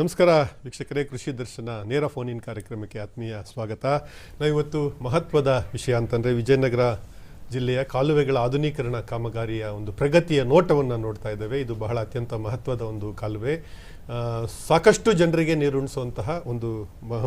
ನಮಸ್ಕಾರ, ವೀಕ್ಷಕರೇ, ಕೃಷಿ ದರ್ಶನ, ನೇರ ಫೋನ್ ಇನ್ ಕಾರ್ಯಕ್ರಮಕ್ಕೆ ಆತ್ಮೀಯ ಸ್ವಾಗತ. ನಾವಿವತ್ತು ಮಹತ್ವದ ವಿಷಯ ಅಂತಂದರೆ ವಿಜಯನಗರ ಜಿಲ್ಲೆಯ ಕಾಲುವೆಗಳ ಆಧುನೀಕರಣ ಕಾಮಗಾರಿಯ ಒಂದು ಪ್ರಗತಿಯ ನೋಟವನ್ನು ನೋಡ್ತಾ ಇದ್ದೇವೆ. ಇದು ಬಹಳ ಅತ್ಯಂತ ಮಹತ್ವದ ಒಂದು ಕಾಲುವೆ. ಸಾಕಷ್ಟು ಜನರಿಗೆ ನೀರುಣಿಸುವಂತಹ ಒಂದು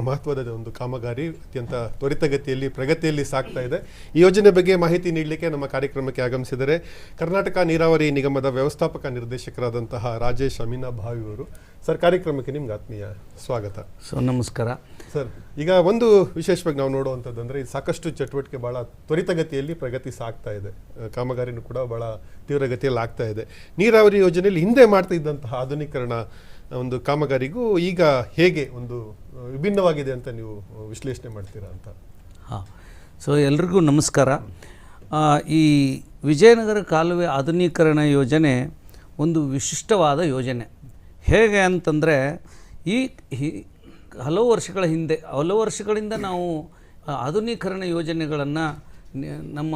ಮಹತ್ವದ ಒಂದು ಕಾಮಗಾರಿ ಅತ್ಯಂತ ತ್ವರಿತಗತಿಯಲ್ಲಿ, ಪ್ರಗತಿಯಲ್ಲಿ ಸಾಗ್ತಾ ಇದೆ. ಈ ಯೋಜನೆ ಬಗ್ಗೆ ಮಾಹಿತಿ ನೀಡಲಿಕ್ಕೆ ನಮ್ಮ ಕಾರ್ಯಕ್ರಮಕ್ಕೆ ಆಗಮಿಸಿದರೆ ಕರ್ನಾಟಕ ನೀರಾವರಿ ನಿಗಮದ ವ್ಯವಸ್ಥಾಪಕ ನಿರ್ದೇಶಕರಾದಂತಹ ರಾಜೇಶ್ ಅಮೀನಾ ಭಾವಿ ಅವರು ಸರ್ ಕಾರ್ಯಕ್ರಮಕ್ಕೆ ನಿಮ್ಗೆ ಆತ್ಮೀಯ ಸ್ವಾಗತ. ಸೊ ನಮಸ್ಕಾರ. ಸರ್ ಈಗ ಒಂದು ವಿಶೇಷವಾಗಿ ನಾವು ನೋಡುವಂಥದ್ದಂದ್ರೆ ಈ ಸಾಕಷ್ಟು ಚಟುವಟಿಕೆ ಭಾಳ ತ್ವರಿತಗತಿಯಲ್ಲಿ ಪ್ರಗತಿ ಸಾಗ್ತಾ ಇದೆ. ಕಾಮಗಾರಿನೂ ಕೂಡ ಭಾಳ ತೀವ್ರಗತಿಯಲ್ಲಿ ಆಗ್ತಾ ಇದೆ. ನೀರಾವರಿ ಯೋಜನೆಯಲ್ಲಿ ಹಿಂದೆ ಮಾಡ್ತಾ ಇದ್ದಂತಹ ಆಧುನೀಕರಣ ಒಂದು ಕಾಮಗಾರಿಗೂ ಈಗ ಹೇಗೆ ಒಂದು ವಿಭಿನ್ನವಾಗಿದೆ ಅಂತ ನೀವು ವಿಶ್ಲೇಷಣೆ ಮಾಡ್ತೀರಾ ಅಂತ? ಹಾಂ. ಸೊ ಎಲ್ರಿಗೂ ನಮಸ್ಕಾರ. ಈ ವಿಜಯನಗರ ಕಾಲುವೆ ಆಧುನೀಕರಣ ಯೋಜನೆ ಒಂದು ವಿಶಿಷ್ಟವಾದ ಯೋಜನೆ. ಹೇಗೆ ಅಂತಂದರೆ ಈ ಹಿ- ಹಲವು ವರ್ಷಗಳ ಹಿಂದೆ ಹಲವು ವರ್ಷಗಳಿಂದ ನಾವು ಆಧುನೀಕರಣ ಯೋಜನೆಗಳನ್ನು ನಮ್ಮ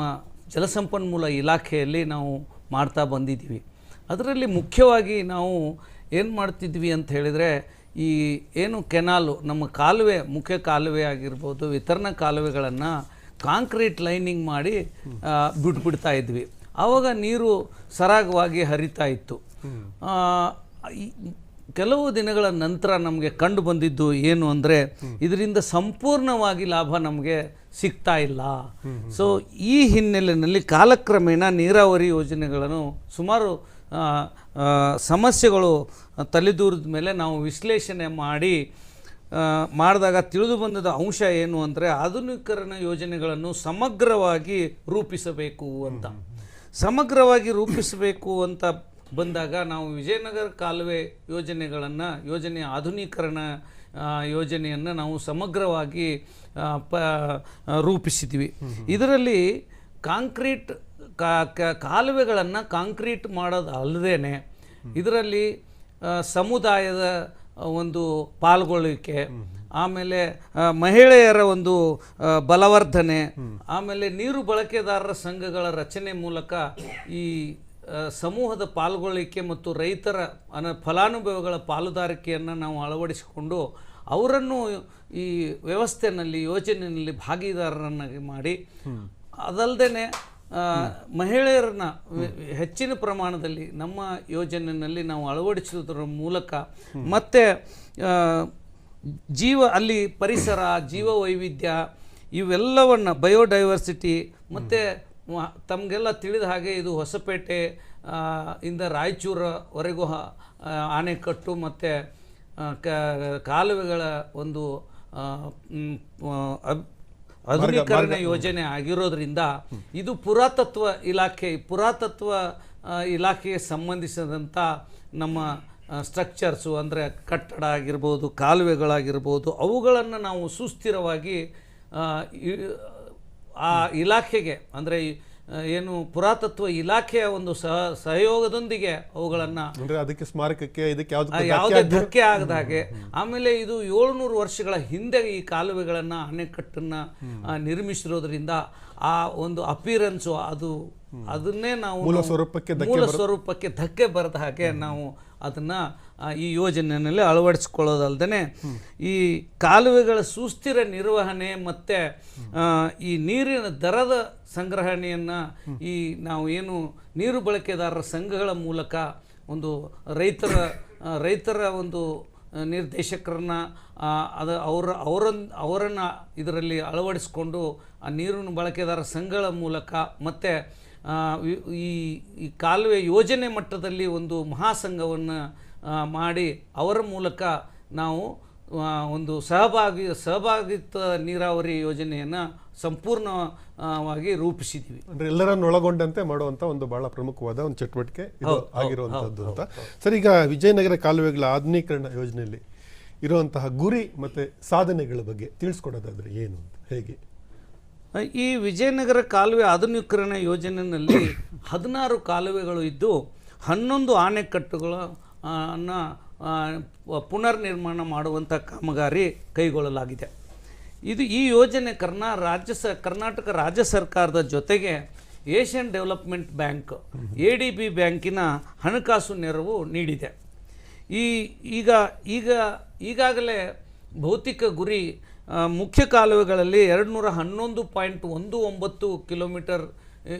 ಜಲಸಂಪನ್ಮೂಲ ಇಲಾಖೆಯಲ್ಲಿ ನಾವು ಮಾಡ್ತಾ ಬಂದಿದ್ದೀವಿ. ಅದರಲ್ಲಿ ಮುಖ್ಯವಾಗಿ ನಾವು ಏನು ಮಾಡ್ತಿದ್ವಿ ಅಂತ ಹೇಳಿದರೆ ಈ ಏನು ಕೆನಾಲು ನಮ್ಮ ಕಾಲುವೆ ಮುಖ್ಯ ಕಾಲುವೆ ಆಗಿರ್ಬೋದು ವಿತರಣಾ ಕಾಲುವೆಗಳನ್ನು ಕಾಂಕ್ರೀಟ್ ಲೈನಿಂಗ್ ಮಾಡಿ ಬಿಟ್ಬಿಡ್ತಾ ಇದ್ವಿ. ಆವಾಗ ನೀರು ಸರಾಗವಾಗಿ ಹರಿತಾ ಇತ್ತು. ಕೆಲವು ದಿನಗಳ ನಂತರ ನಮಗೆ ಕಂಡು ಬಂದಿದ್ದು ಏನು ಅಂದರೆ ಇದರಿಂದ ಸಂಪೂರ್ಣವಾಗಿ ಲಾಭ ನಮಗೆ ಸಿಗ್ತಾ ಇಲ್ಲ. ಸೊ ಈ ಹಿನ್ನೆಲೆಯಲ್ಲಿ ಕಾಲಕ್ರಮೇಣ ನೀರಾವರಿ ಯೋಜನೆಗಳನ್ನು ಸುಮಾರು ಸಮಸ್ಯೆಗಳು ತಲೆದೂರಿದ ಮೇಲೆ ನಾವು ವಿಶ್ಲೇಷಣೆ ಮಾಡಿ ಮಾಡಿದಾಗ ತಿಳಿದು ಬಂದದ ಅಂಶ ಏನು ಅಂದರೆ ಆಧುನೀಕರಣ ಯೋಜನೆಗಳನ್ನು ಸಮಗ್ರವಾಗಿ ರೂಪಿಸಬೇಕು ಅಂತ. ಸಮಗ್ರವಾಗಿ ರೂಪಿಸಬೇಕು ಅಂತ ಬಂದಾಗ ನಾವು ವಿಜಯನಗರ ಕಾಲುವೆ ಯೋಜನೆಗಳನ್ನು ಯೋಜನೆ ಆಧುನೀಕರಣ ಯೋಜನೆಯನ್ನು ನಾವು ಸಮಗ್ರವಾಗಿ ಪ ರೂಪಿಸಿದ್ವಿ. ಇದರಲ್ಲಿ ಕಾಂಕ್ರೀಟ್ ಕಾಲುವೆಗಳನ್ನು ಕಾಂಕ್ರೀಟ್ ಮಾಡೋದು ಅಲ್ಲದೇ ಇದರಲ್ಲಿ ಸಮುದಾಯದ ಒಂದು ಪಾಲ್ಗೊಳ್ಳುವಿಕೆ ಆಮೇಲೆ ಮಹಿಳೆಯರ ಒಂದು ಬಲವರ್ಧನೆ ಆಮೇಲೆ ನೀರು ಬಳಕೆದಾರರ ಸಂಘಗಳ ರಚನೆ ಮೂಲಕ ಈ ಸಮೂಹದ ಪಾಲ್ಗೊಳ್ಳಿಕೆ ಮತ್ತು ರೈತರ ಅನ ಫಲಾನುಭವಿಗಳ ಪಾಲುದಾರಿಕೆಯನ್ನು ನಾವು ಅಳವಡಿಸಿಕೊಂಡು ಅವರನ್ನು ಈ ವ್ಯವಸ್ಥೆಯಲ್ಲಿ, ಯೋಜನೆಯಲ್ಲಿ ಭಾಗಿದಾರರನ್ನಾಗಿ ಮಾಡಿ ಅದಲ್ಲದೆ ಮಹಿಳೆಯರನ್ನ ಹೆಚ್ಚಿನ ಪ್ರಮಾಣದಲ್ಲಿ ನಮ್ಮ ಯೋಜನೆಯಲ್ಲಿ ನಾವು ಅಳವಡಿಸುವುದರ ಮೂಲಕ ಮತ್ತು ಜೀವ, ಅಲ್ಲಿ ಪರಿಸರ ಜೀವ ವೈವಿಧ್ಯ ಇವೆಲ್ಲವನ್ನು, ಬಯೋಡೈವರ್ಸಿಟಿ ಮತ್ತು ತಮಗೆಲ್ಲ ತಿಳಿದ ಹಾಗೆ ಇದು ಹೊಸಪೇಟೆ ಇಂದ ರಾಯಚೂರವರೆಗೂ ಆನೆಕಟ್ಟು ಆಣೆಕಟ್ಟು ಮತ್ತು ಕಾಲುವೆಗಳ ಒಂದು ಆಧುನೀಕರಣ ಯೋಜನೆ ಆಗಿರೋದ್ರಿಂದ ಇದು ಪುರಾತತ್ವ ಇಲಾಖೆ ಪುರಾತತ್ವ ಇಲಾಖೆಗೆ ಸಂಬಂಧಿಸಿದಂಥ ನಮ್ಮ ಸ್ಟ್ರಕ್ಚರ್ಸು ಅಂದರೆ ಕಟ್ಟಡ ಆಗಿರ್ಬೋದು ಕಾಲುವೆಗಳಾಗಿರ್ಬೋದು ಅವುಗಳನ್ನು ನಾವು ಸುಸ್ಥಿರವಾಗಿ ಆ, ಇಲಾಖೆಗೆ ಅಂದರೆ ಏನು ಪುರಾತತ್ವ ಇಲಾಖೆಯ ಒಂದು ಸಹ ಸಹಯೋಗದೊಂದಿಗೆ ಅವುಗಳನ್ನು ಅದಕ್ಕೆ ಸ್ಮಾರಕಕ್ಕೆ ಇದಕ್ಕೆ ಯಾವುದೇ ಧಕ್ಕೆ ಆಗದ ಹಾಗೆ. ಆಮೇಲೆ ಇದು ಏಳ್ನೂರು ವರ್ಷಗಳ ಹಿಂದೆ ಈ ಕಾಲುವೆಗಳನ್ನು ಅಣೆಕಟ್ಟನ್ನು ನಿರ್ಮಿಸಿರೋದ್ರಿಂದ ಆ ಒಂದು ಅಪಿಯರೆನ್ಸು ಅದು ಅದನ್ನೇ ನಾವು ಮೂಲ ಸ್ವರೂಪಕ್ಕೆ ಮೂಲ ಸ್ವರೂಪಕ್ಕೆ ಧಕ್ಕೆ ಬರದ ಹಾಗೆ ನಾವು ಅದನ್ನ ಈ ಯೋಜನೆಯಲ್ಲಿ ಅಳವಡಿಸ್ಕೊಳ್ಳೋದಲ್ದೇ ಈ ಕಾಲುವೆಗಳ ಸುಸ್ಥಿರ ನಿರ್ವಹಣೆ ಮತ್ತು ಈ ನೀರಿನ ದರದ ಸಂಗ್ರಹಣೆಯನ್ನು ಈ ನಾವು ಏನು ನೀರು ಬಳಕೆದಾರರ ಸಂಘಗಳ ಮೂಲಕ ಒಂದು ರೈತರ ರೈತರ ಒಂದು ನಿರ್ದೇಶಕರನ್ನ ಅದು ಅದ ಅವರ ಅವರನ್ನ ಅವರನ್ನು ಇದರಲ್ಲಿ ಅಳವಡಿಸಿಕೊಂಡು ಆ ನೀರಿನ ಬಳಕೆದಾರ ಸಂಘಗಳ ಮೂಲಕ ಮತ್ತು ಈ ಈ ಕಾಲುವೆ ಯೋಜನೆ ಮಟ್ಟದಲ್ಲಿ ಒಂದು ಮಹಾಸಂಘವನ್ನು ಮಾಡಿ ಅವರ ಮೂಲಕ ನಾವು ಒಂದು ಸಹಭಾಗಿ ಸಹಭಾಗಿತ್ವ ನೀರಾವರಿ ಯೋಜನೆಯನ್ನು ಸಂಪೂರ್ಣವಾಗಿ ರೂಪಿಸಿದ್ವಿ ಅಂದರೆ ಎಲ್ಲರನ್ನು ಒಳಗೊಂಡಂತೆ ಮಾಡುವಂತ ಒಂದು ಬಹಳ ಪ್ರಮುಖವಾದ ಒಂದು ಚಟುವಟಿಕೆ ಇದು ಆಗಿರುವಂತದ್ದು ಅಂತ. ಸರ್ ಈಗ ವಿಜಯನಗರ ಕಾಲುವೆಗಳ ಆಧುನೀಕರಣ ಯೋಜನೆಯಲ್ಲಿ ಇರುವಂತಹ ಗುರಿ ಮತ್ತು ಸಾಧನೆಗಳ ಬಗ್ಗೆ ತಿಳಿಸ್ಕೊಡೋದಾದರೆ ಏನು ಅಂತ? ಹೇಗೆ? ಈ ವಿಜಯನಗರ ಕಾಲುವೆ ಆಧುನೀಕರಣ ಯೋಜನೆಯಲ್ಲಿ ಹದಿನಾರು ಕಾಲುವೆಗಳು ಇದ್ದು, ಹನ್ನೊಂದು ಆಣೆಕಟ್ಟುಗಳ ಪುನರ್ ನಿರ್ಮಾಣ ಮಾಡುವಂಥ ಕಾಮಗಾರಿ ಕೈಗೊಳ್ಳಲಾಗಿದೆ. ಇದು ಈ ಯೋಜನೆ ಕರ್ನಾ, ರಾಜ್ಯ ಸ, ಕರ್ನಾಟಕ ರಾಜ್ಯ ಸರ್ಕಾರದ ಜೊತೆಗೆ Asian development bank, A D B ಬ್ಯಾಂಕಿನ ಹಣಕಾಸು ನೆರವು ನೀಡಿದೆ. ಈ, ಈಗ ಈಗ, ಈಗಾಗಲೇ ಭೌತಿಕ ಗುರಿ ಮುಖ್ಯ ಕಾಲುವೆಗಳಲ್ಲಿ ಎರಡು ನೂರ ಹನ್ನೊಂದು ಪಾಯಿಂಟ್ ಒಂದು ಒಂಬತ್ತು ಕಿಲೋಮೀಟರ್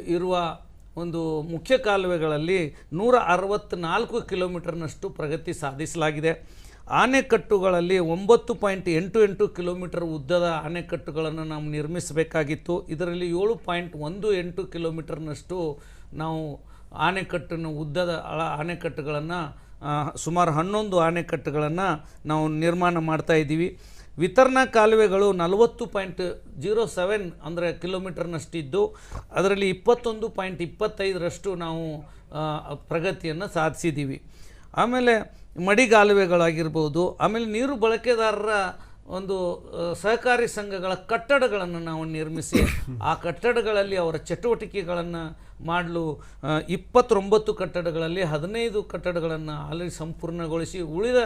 ಇರುವ ಒಂದು ಮುಖ್ಯ ಕಾಲುವೆಗಳಲ್ಲಿ ನೂರ ಅರವತ್ತ್ನಾಲ್ಕು ಕಿಲೋಮೀಟರ್ನಷ್ಟು ಪ್ರಗತಿ ಸಾಧಿಸಲಾಗಿದೆ. ಆಣೆಕಟ್ಟುಗಳಲ್ಲಿ ಒಂಬತ್ತು ಪಾಯಿಂಟ್ ಎಂಟು ಎಂಟು ಕಿಲೋಮೀಟರ್ ಉದ್ದದ ಆಣೆಕಟ್ಟುಗಳನ್ನು ನಾವು ನಿರ್ಮಿಸಬೇಕಾಗಿತ್ತು. ಇದರಲ್ಲಿ ಏಳು ಪಾಯಿಂಟ್ ಒಂದು ಎಂಟು ಕಿಲೋಮೀಟರ್ನಷ್ಟು ನಾವು ಆಣೆಕಟ್ಟನ್ನು ಉದ್ದದ ಅಳ- ಆಣೆಕಟ್ಟುಗಳನ್ನು ಸುಮಾರು ಹನ್ನೊಂದು ಆಣೆಕಟ್ಟುಗಳನ್ನು ನಾವು ನಿರ್ಮಾಣ ಮಾಡ್ತಾ ಇದ್ದೀವಿ. ವಿತರಣಾ ಕಾಲುವೆಗಳು ನಲವತ್ತು ಪಾಯಿಂಟ್ ಜೀರೋ ಸೆವೆನ್ ಅಂದರೆ ಕಿಲೋಮೀಟರ್ನಷ್ಟಿದ್ದು, ಅದರಲ್ಲಿ ಇಪ್ಪತ್ತೊಂದು ಪಾಯಿಂಟ್ ಇಪ್ಪತ್ತೈದರಷ್ಟು ನಾವು ಪ್ರಗತಿಯನ್ನು ಸಾಧಿಸಿದ್ದೀವಿ ಆಮೇಲೆ ಮಡಿಗಾಲುವೆಗಳಾಗಿರ್ಬೋದು ಆಮೇಲೆ ನೀರು ಬಳಕೆದಾರರ ಒಂದು ಸಹಕಾರಿ ಸಂಘಗಳ ಕಟ್ಟಡಗಳನ್ನು ನಾವು ನಿರ್ಮಿಸಿ, ಆ ಕಟ್ಟಡಗಳಲ್ಲಿ ಅವರ ಚಟುವಟಿಕೆಗಳನ್ನು ಮಾಡಲು ಇಪ್ಪತ್ತೊಂಬತ್ತು ಕಟ್ಟಡಗಳಲ್ಲಿ ಹದಿನೈದು ಕಟ್ಟಡಗಳನ್ನು ಆಲ್ರೆಡಿ ಸಂಪೂರ್ಣಗೊಳಿಸಿ ಉಳಿದ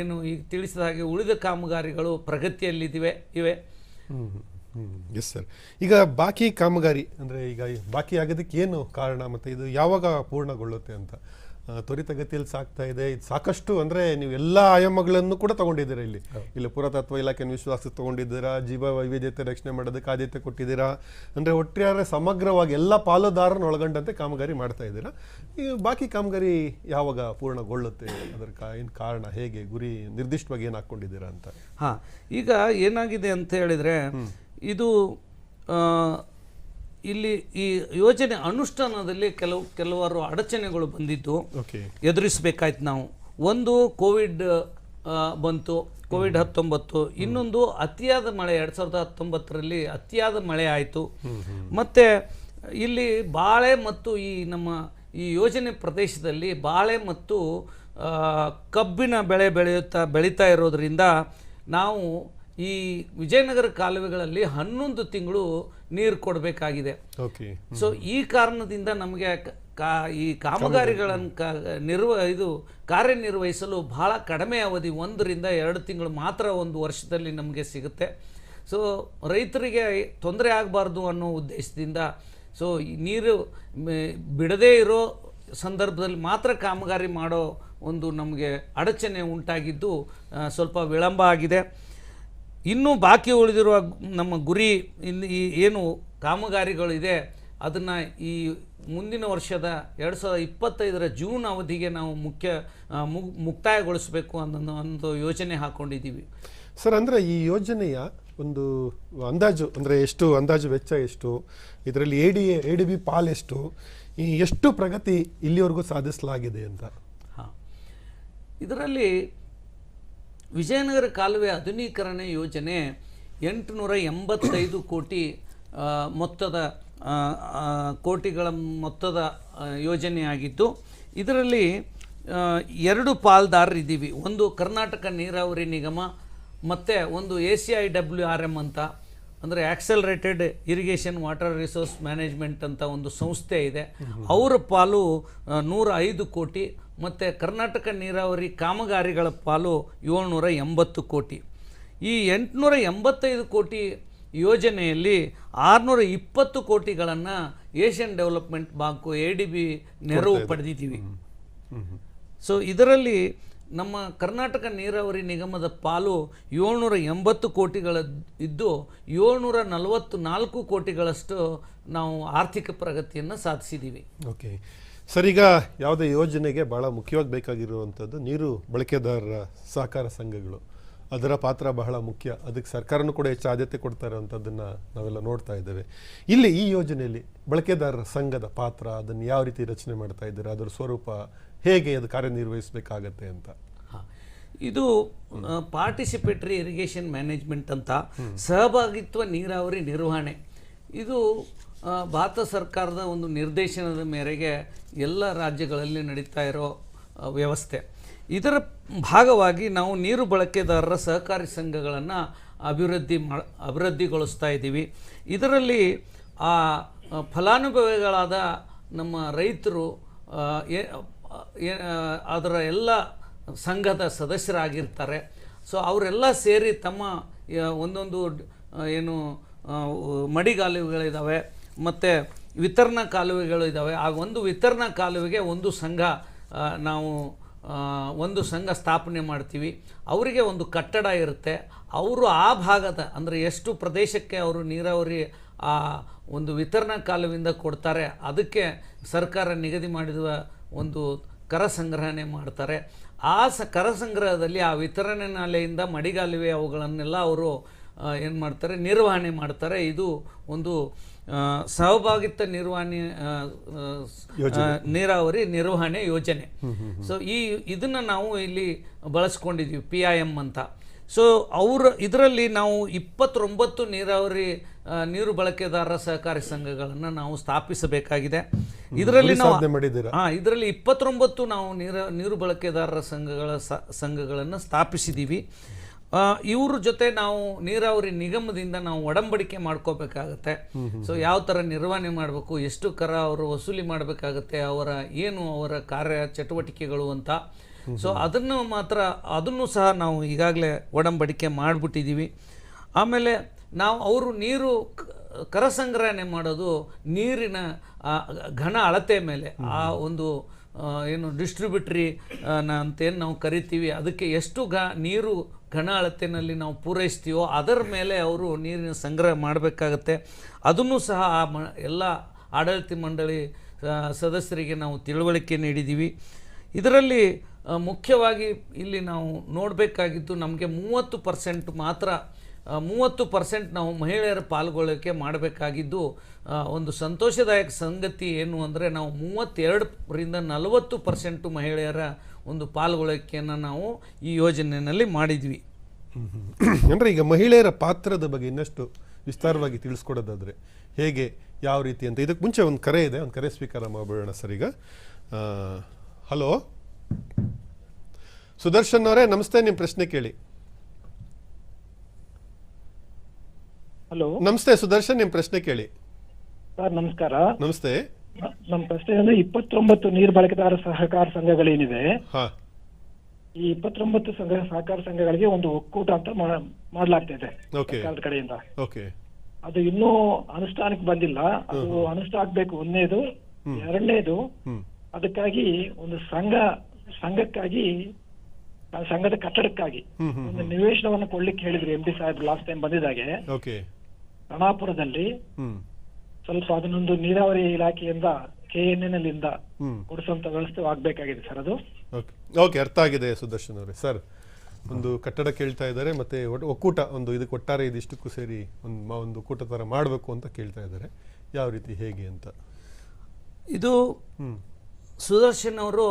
ಏನು ಈಗ ತಿಳಿಸಿದ ಹಾಗೆ ಉಳಿದ ಕಾಮಗಾರಿಗಳು ಪ್ರಗತಿಯಲ್ಲಿದ್ದಿವೆ, ಇವೆ. ಎಸ್ ಸರ್ ಈಗ ಬಾಕಿ ಕಾಮಗಾರಿ, ಅಂದರೆ ಈಗ ಬಾಕಿ ಆಗೋದಕ್ಕೆ ಏನು ಕಾರಣ ಮತ್ತು ಇದು ಯಾವಾಗ ಪೂರ್ಣಗೊಳ್ಳುತ್ತೆ ಅಂತ? ತ್ವರಿತಗತಿಯಲ್ಲಿ ಸಾಕ್ತಾ ಇದೆ. ಇದು ಸಾಕಷ್ಟು ಅಂದರೆ ನೀವು ಎಲ್ಲ ಆಯಾಮಗಳನ್ನು ಕೂಡ ತಗೊಂಡಿದ್ದೀರಾ ಇಲ್ಲಿ? ಇಲ್ಲಿ ಪುರಾತತ್ವ ಇಲಾಖೆ ವಿಶ್ವಾಸ ತಗೊಂಡಿದ್ದೀರಾ? ಜೀವ ವೈವಿಧ್ಯತೆ ರಕ್ಷಣೆ ಮಾಡೋದಕ್ಕೆ ಆದ್ಯತೆ ಕೊಟ್ಟಿದ್ದೀರಾ? ಅಂದರೆ ಒಟ್ಟಾರೆ ಸಮಗ್ರವಾಗಿ ಎಲ್ಲ ಪಾಲುದಾರನ ಒಳಗೊಂಡಂತೆ ಕಾಮಗಾರಿ ಮಾಡ್ತಾ ಇದ್ದೀರಾ? ಈ ಬಾಕಿ ಕಾಮಗಾರಿ ಯಾವಾಗ ಪೂರ್ಣಗೊಳ್ಳುತ್ತೆ? ಅದರ ಕಾ ಏನು ಕಾರಣ? ಹೇಗೆ? ಗುರಿ ನಿರ್ದಿಷ್ಟವಾಗಿ ಏನು ಹಾಕ್ಕೊಂಡಿದ್ದೀರಾ ಅಂತ? ಹಾಂ ಈಗ ಏನಾಗಿದೆ ಅಂತ ಹೇಳಿದರೆ ಇದು ಇಲ್ಲಿ ಈ ಯೋಜನೆ ಅನುಷ್ಠಾನದಲ್ಲಿ ಕೆಲವು ಕೆಲವಾರು ಅಡಚಣೆಗಳು ಬಂದಿದ್ದು ಎದುರಿಸಬೇಕಾಯ್ತು ನಾವು. ಒಂದು ಕೋವಿಡ್ ಬಂತು ಕೋವಿಡ್ ಹತ್ತೊಂಬತ್ತು. ಇನ್ನೊಂದು ಅತಿಯಾದ ಮಳೆ ಎರಡು ಸಾವಿರದ ಹತ್ತೊಂಬತ್ತರಲ್ಲಿ ಅತಿಯಾದ ಮಳೆ ಆಯಿತು. ಮತ್ತು ಇಲ್ಲಿ ಬಾಳೆ ಮತ್ತು ಈ ನಮ್ಮ ಈ ಯೋಜನೆ ಪ್ರದೇಶದಲ್ಲಿ ಬಾಳೆ ಮತ್ತು ಕಬ್ಬಿನ ಬೆಳೆ ಬೆಳೆಯುತ್ತಾ ಬೆಳೀತಾ ಇರೋದರಿಂದ ನಾವು ಈ ವಿಜಯನಗರ ಕಾಲುವೆಗಳಲ್ಲಿ ಹನ್ನೊಂದು ತಿಂಗಳು ನೀರು ಕೊಡಬೇಕಾಗಿದೆ. ಓಕೆ ಸೊ ಈ ಕಾರಣದಿಂದ ನಮಗೆ ಕಾ ಈ ಕಾಮಗಾರಿಗಳನ್ನು ಕ ನಿರ್ವ ಇದು ಕಾರ್ಯನಿರ್ವಹಿಸಲು ಬಹಳ ಕಡಿಮೆ ಅವಧಿ ಒಂದರಿಂದ ಎರಡು ತಿಂಗಳು ಮಾತ್ರ ಒಂದು ವರ್ಷದಲ್ಲಿ ನಮಗೆ ಸಿಗುತ್ತೆ. ಸೊ ರೈತರಿಗೆ ತೊಂದರೆ ಆಗಬಾರ್ದು ಅನ್ನೋ ಉದ್ದೇಶದಿಂದ ಸೊ ನೀರು ಬಿಡದೇ ಇರೋ ಸಂದರ್ಭದಲ್ಲಿ ಮಾತ್ರ ಕಾಮಗಾರಿ ಮಾಡೋ ಒಂದು ನಮಗೆ ಅಡಚಣೆ ಉಂಟಾಗಿದ್ದು ಸ್ವಲ್ಪ ವಿಳಂಬ ಆಗಿದೆ. ಇನ್ನೂ ಬಾಕಿ ಉಳಿದಿರುವ ನಮ್ಮ ಗುರಿ ಇಲ್ಲಿ ಈ ಏನು ಕಾಮಗಾರಿಗಳಿದೆ ಅದನ್ನು ಈ ಮುಂದಿನ ವರ್ಷದ ಎರಡು ಸಾವಿರದ ಇಪ್ಪತ್ತೈದರ ಜೂನ್ ಅವಧಿಗೆ ನಾವು ಮುಖ್ಯ ಮುಗ್ ಮುಕ್ತಾಯಗೊಳಿಸಬೇಕು ಅನ್ನೋ ಒಂದು ಯೋಜನೆ ಹಾಕ್ಕೊಂಡಿದ್ದೀವಿ ಸರ್ ಅಂದರೆ ಈ ಯೋಜನೆಯ ಒಂದು ಅಂದಾಜು ಅಂದರೆ ಎಷ್ಟು ಅಂದಾಜು ವೆಚ್ಚ ಎಷ್ಟು ಇದರಲ್ಲಿ A D A D B Pal ಎಷ್ಟು ಈ ಎಷ್ಟು ಪ್ರಗತಿ ಇಲ್ಲಿವರೆಗೂ ಸಾಧಿಸಲಾಗಿದೆ ಅಂತ? ಹಾಂ. ಇದರಲ್ಲಿ ವಿಜಯನಗರ ಕಾಲುವೆ ಆಧುನೀಕರಣ ಯೋಜನೆ ಎಂಟುನೂರ ಎಂಬತ್ತೈದು ಕೋಟಿ ಮೊತ್ತದ ಕೋಟಿಗಳ ಮೊತ್ತದ ಯೋಜನೆಯಾಗಿದ್ದು ಇದರಲ್ಲಿ ಎರಡು ಪಾಲ್ದಾರರಿದ್ದೀವಿ ಒಂದು ಕರ್ನಾಟಕ ನೀರಾವರಿ ನಿಗಮ ಮತ್ತು ಒಂದು A C I W R M ಅಂತ ಅಂದರೆ accelerated irrigation water resource management ಅಂತ ಒಂದು ಸಂಸ್ಥೆ ಇದೆ. ಅವರ ಪಾಲು ನೂರ ಐದು ಕೋಟಿ ಮತ್ತು ಕರ್ನಾಟಕ ನೀರಾವರಿ ಕಾಮಗಾರಿಗಳ ಪಾಲು ಏಳ್ನೂರ ಎಂಬತ್ತು ಕೋಟಿ. ಈ ಎಂಟುನೂರ ಎಂಬತ್ತೈದು ಕೋಟಿ ಯೋಜನೆಯಲ್ಲಿ ಆರುನೂರ ಇಪ್ಪತ್ತು ಕೋಟಿಗಳನ್ನು Asian development bank A D B ನೆರವು ಪಡೆದಿದ್ದೀವಿ. ಸೊ ಇದರಲ್ಲಿ ನಮ್ಮ ಕರ್ನಾಟಕ ನೀರಾವರಿ ನಿಗಮದ ಪಾಲು ಏಳ್ನೂರ ಎಂಬತ್ತು ಕೋಟಿಗಳ ಇದ್ದು ಏಳ್ನೂರ ನಲವತ್ತು ನಾಲ್ಕು ಕೋಟಿಗಳಷ್ಟು ನಾವು ಆರ್ಥಿಕ ಪ್ರಗತಿಯನ್ನು ಸಾಧಿಸಿದ್ದೀವಿ. ಓಕೆ. ಸರ್ ಈಗ ಯಾವುದೇ ಯೋಜನೆಗೆ ಭಾಳ ಮುಖ್ಯವಾಗಿ ಬೇಕಾಗಿರುವಂಥದ್ದು ನೀರು ಬಳಕೆದಾರರ ಸಹಕಾರ ಸಂಘಗಳು. ಅದರ ಪಾತ್ರ ಬಹಳ ಮುಖ್ಯ. ಅದಕ್ಕೆ ಸರ್ಕಾರನೂ ಕೂಡ ಹೆಚ್ಚು ಆದ್ಯತೆ ಕೊಡ್ತಾ ಇರೋವಂಥದ್ದನ್ನು ನಾವೆಲ್ಲ ನೋಡ್ತಾ ಇದ್ದೇವೆ. ಇಲ್ಲಿ ಈ ಯೋಜನೆಯಲ್ಲಿ ಬಳಕೆದಾರರ ಸಂಘದ ಪಾತ್ರ ಅದನ್ನು ಯಾವ ರೀತಿ ರಚನೆ ಮಾಡ್ತಾ ಇದ್ದಾರೆ ಅದರ ಸ್ವರೂಪ ಹೇಗೆ ಅದು ಕಾರ್ಯನಿರ್ವಹಿಸಬೇಕಾಗತ್ತೆ ಅಂತ. ಇದು ಪಾರ್ಟಿಸಿಪೇಟರಿ ಇರಿಗೇಷನ್ ಮ್ಯಾನೇಜ್ಮೆಂಟ್ ಅಂತ ಸಹಭಾಗಿತ್ವ ನೀರಾವರಿ ನಿರ್ವಹಣೆ. ಇದು ಭಾರತ ಸರ್ಕಾರದ ಒಂದು ನಿರ್ದೇಶನದ ಮೇರೆಗೆ ಎಲ್ಲ ರಾಜ್ಯಗಳಲ್ಲಿ ನಡೀತಾ ಇರೋ ವ್ಯವಸ್ಥೆ. ಇದರ ಭಾಗವಾಗಿ ನಾವು ನೀರು ಬಳಕೆದಾರರ ಸಹಕಾರಿ ಸಂಘಗಳನ್ನು ಅಭಿವೃದ್ಧಿ ಮಾ, ಅಭಿವೃದ್ಧಿಗೊಳಿಸ್ತಾ ಇದ್ದೀವಿ. ಇದರಲ್ಲಿ, ಆ ಫಲಾನುಭವಿಗಳಾದ ನಮ್ಮ ರೈತರು ಅದರ ಎಲ್ಲ ಸಂಘದ ಸದಸ್ಯರಾಗಿರ್ತಾರೆ. ಸೊ, ಅವರೆಲ್ಲ ಸೇರಿ ತಮ್ಮ ಒಂದೊಂದು ಏನು ಮಡಿಗಾಲುಗಳಿದ್ದಾವೆ ಮತ್ತು ವಿತರಣಾ ಕಾಲುವೆಗಳು ಇದ್ದಾವೆ ಆ ಒಂದು ವಿತರಣಾ ಕಾಲುವೆಗೆ ಒಂದು ಸಂಘ ನಾವು ಒಂದು ಸಂಘ ಸ್ಥಾಪನೆ ಮಾಡ್ತೀವಿ. ಅವರಿಗೆ ಒಂದು ಕಟ್ಟಡ ಇರುತ್ತೆ. ಅವರು ಆ ಭಾಗದ, ಅಂದರೆ ಎಷ್ಟು ಪ್ರದೇಶಕ್ಕೆ ಅವರು ನೀರಾವರಿ, ಆ, ಒಂದು ವಿತರಣಾ ಕಾಲುವಿಂದ ಕೊಡ್ತಾರೆ, ಅದಕ್ಕೆ ಸರ್ಕಾರ ನಿಗದಿ ಮಾಡಿದ ಒಂದು ಕರ ಸಂಗ್ರಹಣೆ ಮಾಡ್ತಾರೆ. ಆ ಸ, ಕರ ಸಂಗ್ರಹದಲ್ಲಿ ಆ ವಿತರಣೆ ನಾಲೆಯಿಂದ ಮಡಿಗಾಲುವೆ ಅವುಗಳನ್ನೆಲ್ಲ ಅವರು ಏನು ಮಾಡ್ತಾರೆ, ನಿರ್ವಹಣೆ ಮಾಡ್ತಾರೆ. ಇದು ಒಂದು ಸಹಭಾಗಿತ್ವ ನಿರ್ವಹಣೆ ನೀರಾವರಿ ನಿರ್ವಹಣೆ ಯೋಜನೆ. ಸೊ ಈ ಇದನ್ನು ನಾವು ಇಲ್ಲಿ ಬಳಸ್ಕೊಂಡಿದ್ದೀವಿ ಪಿ ಐ ಎಂ ಅಂತ. ಸೊ ಅವರ ಇದರಲ್ಲಿ ನಾವು ಇಪ್ಪತ್ತೊಂಬತ್ತು ನೀರಾವರಿ ನೀರು ಬಳಕೆದಾರರ ಸಹಕಾರಿ ಸಂಘಗಳನ್ನು ನಾವು ಸ್ಥಾಪಿಸಬೇಕಾಗಿದೆ. ಇದರಲ್ಲಿ ನಾವು ಹಾಂ ಇದರಲ್ಲಿ ಇಪ್ಪತ್ತೊಂಬತ್ತು ನಾವು ನೀರ ನೀರು ಬಳಕೆದಾರರ ಸಂಘಗಳ ಸಂಘಗಳನ್ನು ಸ್ಥಾಪಿಸಿದ್ದೀವಿ ಇವ್ರ ಜೊತೆ ನಾವು ನೀರಾವರಿ ನಿಗಮದಿಂದ ನಾವು ಒಡಂಬಡಿಕೆ ಮಾಡ್ಕೋಬೇಕಾಗತ್ತೆ. ಸೊ ಯಾವ ಥರ ನಿರ್ವಹಣೆ ಮಾಡಬೇಕು ಎಷ್ಟು ಕರ ಅವರು ವಸೂಲಿ ಮಾಡಬೇಕಾಗತ್ತೆ ಅವರ ಏನು ಅವರ ಕಾರ್ಯ ಚಟುವಟಿಕೆಗಳು ಅಂತ. ಸೊ ಅದನ್ನು ಮಾತ್ರ ಅದನ್ನು ಸಹ ನಾವು ಈಗಾಗಲೇ ಒಡಂಬಡಿಕೆ ಮಾಡಿಬಿಟ್ಟಿದ್ದೀವಿ. ಆಮೇಲೆ ನಾವು ಅವರು ನೀರು ಕರ ಸಂಗ್ರಹಣೆ ಮಾಡೋದು ನೀರಿನ ಘನ ಅಳತೆ ಮೇಲೆ ಆ ಒಂದು ಏನು ಡಿಸ್ಟ್ರಿಬ್ಯೂಟ್ರಿ ಅಂತೇನು ನಾವು ಕರಿತೀವಿ. ಅದಕ್ಕೆ ಎಷ್ಟು ಗ ನೀರು ಘನ ಅಳತೆಯಲ್ಲಿ ನಾವು ಪೂರೈಸ್ತೀವೋ ಅದರ ಮೇಲೆ ಅವರು ನೀರಿನ ಸಂಗ್ರಹ ಮಾಡಬೇಕಾಗತ್ತೆ. ಅದನ್ನು ಸಹ ಆ ಮ, ಎಲ್ಲ ಆಡಳಿತ ಮಂಡಳಿ ಸದಸ್ಯರಿಗೆ ನಾವು ತಿಳುವಳಿಕೆ ನೀಡಿದ್ದೀವಿ. ಇದರಲ್ಲಿ ಮುಖ್ಯವಾಗಿ ಇಲ್ಲಿ ನಾವು ನೋಡಬೇಕಾಗಿದ್ದು ನಮಗೆ ಮೂವತ್ತು ಪರ್ಸೆಂಟ್ ಮಾತ್ರ ಮೂವತ್ತು ಪರ್ಸೆಂಟ್ ನಾವು ಮಹಿಳೆಯರ ಪಾಲ್ಗೊಳ್ಳೋಕೆ ಮಾಡಬೇಕಾಗಿದ್ದು ಒಂದು ಸಂತೋಷದಾಯಕ ಸಂಗತಿ ಏನು ಅಂದರೆ ನಾವು ಮೂವತ್ತೆರಡರಿಂದ ನಲವತ್ತು ಪರ್ಸೆಂಟು ಮಹಿಳೆಯರ ಒಂದು ಪಾಲ್ಗೊಳ್ಳಿಕೆಯನ್ನು ನಾವು ಈ ಯೋಜನೆಯಲ್ಲಿ ಮಾಡಿದ್ವಿ. ಅಂದ್ರೆ ಈಗ ಮಹಿಳೆಯರ ಪಾತ್ರದ ಬಗ್ಗೆ ಇನ್ನಷ್ಟು ವಿಸ್ತಾರವಾಗಿ ತಿಳಿಸ್ಕೊಡೋದಾದ್ರೆ ಹೇಗೆ ಯಾವ ರೀತಿ ಅಂತ ಇದಕ್ಕೆ ಮುಂಚೆ ಒಂದು ಕರೆ ಇದೆ ಒಂದು ಕರೆ ಸ್ವೀಕಾರ ಮಾಡಿಬಿಡೋಣ ಸರ್ ಈಗ. ಹಲೋ? ಸುದರ್ಶನ್ ಅವರೇ ನಮಸ್ತೆ ನಿಮ್ಮ ಪ್ರಶ್ನೆ ಕೇಳಿ. ಹಲೋ? ನಮಸ್ತೆ ಸುದರ್ಶನ್ ನಿಮ್ಮ ಪ್ರಶ್ನೆ ಕೇಳಿ. ಸರ್ ನಮಸ್ಕಾರ. ನಮಸ್ತೆ. ನ- ನಮ್ಮ ಪ್ರಶ್ನೆ ಅಂದ್ರೆ ಇಪ್ಪತ್ತೊಂಬತ್ತು ನೀರು ಬಳಕೆದಾರ ಸಹಕಾರ ಸಂಘಗಳೇನಿದೆ ಈ ಇಪ್ಪತ್ತೊಂಬತ್ತು ಸಂಘ ಸಹಕಾರ ಸಂಘಗಳಿಗೆ ಒಂದು ಒಕ್ಕೂಟ ಅಂತ ಮಾಡ್ಲಾಗ್ತಾ ಇದೆ ಸರ್ಕಾರದ ಕಡೆಯಿಂದ. ಅದು ಇನ್ನೂ ಅನುಷ್ಠಾನಕ್ಕೆ ಬಂದಿಲ್ಲ. ಅದು ಅನುಷ್ಠಾನ ಆಗ್ಬೇಕು. ಒಂದನೇದು ಎರಡನೇದು ಅದಕ್ಕಾಗಿ ಒಂದು ಸಂಘ ಸಂಘಕ್ಕಾಗಿ ಆ ಸಂಘದ ಕಟ್ಟಡಕ್ಕಾಗಿ ಒಂದು ನಿವೇಶನವನ್ನು ಕೊಡ್ಲಿಕ್ಕೆ ಹೇಳಿದ್ರು ಎಂ ಪಿ ಸಾಹೇಬ್ ಲಾಸ್ಟ್ ಟೈಮ್ ಬಂದಿದ್ದಾಗೆ. ರಣಾಪುರದಲ್ಲಿ ಸ್ವಲ್ಪ ಅದನ್ನೊಂದು ನೀರಾವರಿ ಇಲಾಖೆಯಿಂದ ಕೆ ಎನ್ ಎನ್ ಇಂದ ಕೊಡಿಸುವಂತ ವ್ಯವಸ್ಥೆ ಆಗ್ಬೇಕಾಗಿದೆ ಸರ್ ಅದು. ಓಕೆ. ಓಕೆ ಅರ್ಥ ಆಗಿದೆ ಸುದರ್ಶನ್ ಅವರೇ. ಸರ್ ಒಂದು ಕಟ್ಟಡ ಕೇಳ್ತಾ ಇದ್ದಾರೆ ಮತ್ತೆ ಒಟ್ಟು ಒಕ್ಕೂಟ ಒಂದು ಇದಕ್ಕೆ ಒಟ್ಟಾರೆ ಇದಿಷ್ಟಕ್ಕೂ ಸೇರಿ ಒಂದು ಮ- ಒಂದು ಕೂಟ ಥರ ಮಾಡಬೇಕು ಅಂತ ಕೇಳ್ತಾ ಇದ್ದಾರೆ. ಯಾವ ರೀತಿ ಹೇಗೆ ಅಂತ? ಇದು ಸುದರ್ಶನ್ ಅವರು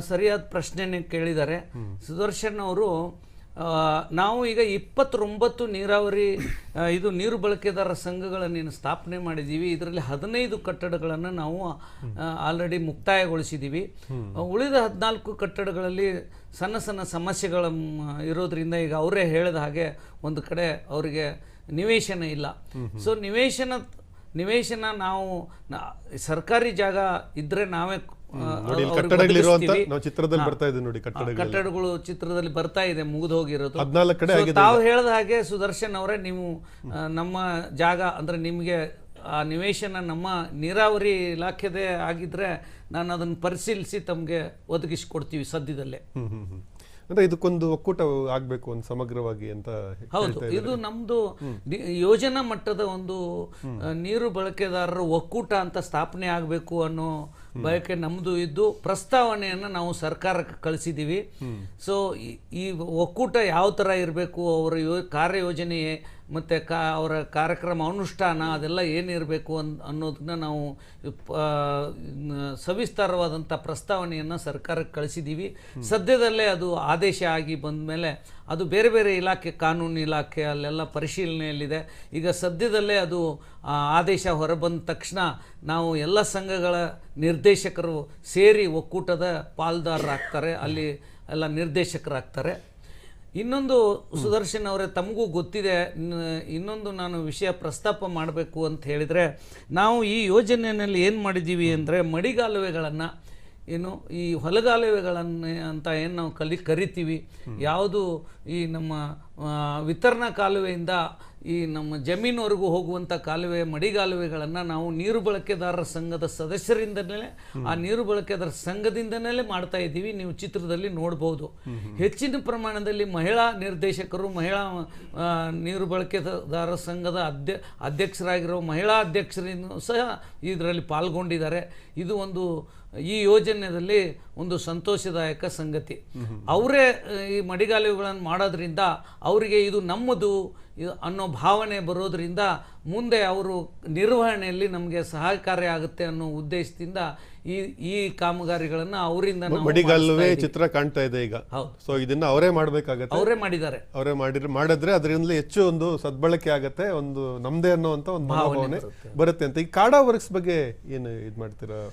ಸರಿಯಾದ ಪ್ರಶ್ನೆನೇ ಕೇಳಿದ್ದಾರೆ. ಸುದರ್ಶನ್ ಅವರು ನಾವು ಈಗ ಇಪ್ಪತ್ತೊಂಬತ್ತು ನೀರಾವರಿ ಇದು ನೀರು ಬಳಕೆದಾರರ ಸಂಘಗಳನ್ನು ಸ್ಥಾಪನೆ ಮಾಡಿದ್ದೀವಿ. ಇದರಲ್ಲಿ ಹದಿನೈದು ಕಟ್ಟಡಗಳನ್ನು ನಾವು ಆಲ್ರೆಡಿ ಮುಕ್ತಾಯಗೊಳಿಸಿದ್ದೀವಿ. ಉಳಿದ ಹದಿನಾಲ್ಕು ಕಟ್ಟಡಗಳಲ್ಲಿ ಸಣ್ಣ ಸಣ್ಣ ಸಮಸ್ಯೆಗಳ ಇರೋದ್ರಿಂದ ಈಗ ಅವರೇ ಹೇಳಿದ ಹಾಗೆ ಒಂದು ಕಡೆ ಅವರಿಗೆ ನಿವೇಶನ ಇಲ್ಲ. ಸೊ ನಿವೇಶನ ನಿವೇಶನ ನಾವು ಸರ್ಕಾರಿ ಜಾಗ ಇದ್ರೆ ನಾವೇ ನೋಡಿ ಇಲ್ಲಿ ಅವ್ರಿಗೆ ಕಟ್ಟಡಗಳಿರುವಂತ ನಾವು ಚಿತ್ರದಲ್ಲಿ ಬರ್ತಾ ಇದೆ ನೋಡಿ ಆ, ಕಟ್ಟಡಗಳು ಚಿತ್ರದಲ್ಲಿ ಬರ್ತಾ ಇದೆ ಮುಗಿದು ಹೋಗಿರೋದು. ಹದಿನಾಲ್ಕು ಕಡೆ ತಾವು ಹೇಳಿದ ಹಾಗೆ ಸುದರ್ಶನ್ ಅವರೇ ನೀವು ನಮ್ಮ ಜಾಗ ಅಂದ್ರೆ ನಿಮಗೆ ಆ ನಿವೇಶನ ನಮ್ಮ ನೀರಾವರಿ ಇಲಾಖೆದೇ ಆಗಿದ್ರೆ ನಾನು ಅದನ್ನು ಪರಿಶೀಲಿಸಿ ತಮಗೆ ಒದಗಿಸಿಕೊಡ್ತೀವಿ ಸದ್ಯದಲ್ಲೇ. ಅಂದ್ರೆ ಇದಕ್ಕೊಂದು ಒಕ್ಕೂಟ ಆಗ್ಬೇಕು ಒಂದು ಸಮಗ್ರವಾಗಿ ಅಂತ ಹೌದು ಇದು ನಮ್ದು ಯೋಜನಾ ಮಟ್ಟದ ಒಂದು ನೀರು ಬಳಕೆದಾರರ ಒಕ್ಕೂಟ ಅಂತ ಸ್ಥಾಪನೆ ಆಗಬೇಕು ಅನ್ನೋ ಬಯಕೆ ನಮ್ಮದು ಇದ್ದು ಪ್ರಸ್ತಾವನೆಯನ್ನು ನಾವು ಸರ್ಕಾರಕ್ಕೆ ಕಳಿಸಿದ್ದೀವಿ ಸೊ ಈ ಒಕ್ಕೂಟ ಯಾವ ಥರ ಇರಬೇಕು ಅವರ ಯೋ ಕಾರ್ಯಯೋಜನೆ ಮತ್ತು ಕಾ ಅವರ ಕಾರ್ಯಕ್ರಮ ಅನುಷ್ಠಾನ ಅದೆಲ್ಲ ಏನಿರಬೇಕು ಅನ್ ಅನ್ನೋದನ್ನ ನಾವು ಸವಿಸ್ತಾರವಾದಂಥ ಪ್ರಸ್ತಾವನೆಯನ್ನು ಸರ್ಕಾರಕ್ಕೆ ಕಳಿಸಿದ್ದೀವಿ ಸದ್ಯದಲ್ಲೇ ಅದು ಆದೇಶ ಆಗಿ ಬಂದ ಮೇಲೆ ಅದು ಬೇರೆ ಬೇರೆ ಇಲಾಖೆ ಕಾನೂನು ಇಲಾಖೆ ಅಲ್ಲೆಲ್ಲ ಪರಿಶೀಲನೆಯಲ್ಲಿದೆ. ಈಗ ಸದ್ಯದಲ್ಲೇ ಅದು ಆದೇಶ ಹೊರಬಂದ ತಕ್ಷಣ ನಾವು ಎಲ್ಲ ಸಂಘಗಳ ನಿರ್ದೇಶಕರು ಸೇರಿ ಒಕ್ಕೂಟದ ಪಾಲ್ದಾರರಾಗ್ತಾರೆ. ಅಲ್ಲಿ ಎಲ್ಲ ನಿರ್ದೇಶಕರಾಗ್ತಾರೆ. ಇನ್ನೊಂದು ಸುದರ್ಶನ್ ಅವರೇ ತಮಗೂ ಗೊತ್ತಿದೆ. ಇನ್ನೊಂದು ನಾನು ವಿಷಯ ಪ್ರಸ್ತಾಪ ಮಾಡಬೇಕು ಅಂತ ಹೇಳಿದರೆ ನಾವು ಈ ಯೋಜನೆಯಲ್ಲಿ ಏನು ಮಾಡಿದ್ದೀವಿ ಅಂದರೆ ಮಡಿಗಾಲುವೆಗಳನ್ನು ಏನು ಈ ಹೊಲಗಾಲುವೆಗಳನ್ನು ಅಂತ ಏನು ನಾವು ಕಲಿ ಕರಿತೀವಿ. ಯಾವುದು ಈ ನಮ್ಮ ವಿತರಣಾ ಕಾಲುವೆಯಿಂದ ಈ ನಮ್ಮ ಜಮೀನವರೆಗೂ ಹೋಗುವಂಥ ಕಾಲುವೆ ಮಡಿಗಾಲುವೆಗಳನ್ನು ನಾವು ನೀರು ಬಳಕೆದಾರರ ಸಂಘದ ಸದಸ್ಯರಿಂದಲೇ ಆ ನೀರು ಬಳಕೆದಾರ ಸಂಘದಿಂದಲೇ ಮಾಡ್ತಾ ಇದ್ದೀವಿ. ನೀವು ಚಿತ್ರದಲ್ಲಿ ನೋಡ್ಬೋದು. ಹೆಚ್ಚಿನ ಪ್ರಮಾಣದಲ್ಲಿ ಮಹಿಳಾ ನಿರ್ದೇಶಕರು ಮಹಿಳಾ ನೀರು ಬಳಕೆದಾರರ ಸಂಘದ ಅಧ್ಯ ಅಧ್ಯಕ್ಷರಾಗಿರೋ ಮಹಿಳಾ ಅಧ್ಯಕ್ಷರಿಂದ ಸಹ ಇದರಲ್ಲಿ ಪಾಲ್ಗೊಂಡಿದ್ದಾರೆ. ಇದು ಒಂದು ಈ ಯೋಜನೆಯಲ್ಲಿ ಒಂದು ಸಂತೋಷದಾಯಕ ಸಂಗತಿ. ಅವರೇ ಈ ಮಡಿಗಾಲುವೆಗಳನ್ನು ಮಾಡೋದ್ರಿಂದ ಅವರಿಗೆ ಇದು ನಮ್ಮದು ಅನ್ನೋ ಭಾವನೆ ಬರೋದರಿಂದ ಮುಂದೆ ಅವರು ನಿರ್ವಹಣೆಯಲ್ಲಿ ನಮಗೆ ಸಹಕಾರಿ ಆಗುತ್ತೆ ಅನ್ನೋ ಉದ್ದೇಶದಿಂದ ಈ ಈ ಕಾಮಗಾರಿಗಳನ್ನು ಅವರಿಂದ ನಾವು ಮಡಿಗಾಲುವೆ ಚಿತ್ರ ಕಾಣ್ತಾ ಇದೆ ಈಗ. ಹೌದು. ಸೊ ಇದನ್ನ ಅವರೇ ಮಾಡ್ಬೇಕಾಗತ್ತೆ? ಅವರೇ ಮಾಡಿದ್ದಾರೆ. ಅವರೇ ಮಾಡಿದ್ರೆ ಮಾಡಿದ್ರೆ ಅದರಿಂದಲೇ ಹೆಚ್ಚು ಒಂದು ಸದ್ಬಳಕೆ ಆಗುತ್ತೆ ಒಂದು ನಮ್ದೇ ಅನ್ನೋಂತ ಒಂದು ಭಾವನೆ ಬರುತ್ತೆ. ಅಂತ. ಈ ಕಾಡಾ ವರ್ಕ್ಸ್ ಬಗ್ಗೆ ಏನು ಇದು ಮಾಡ್ತೀರಾ?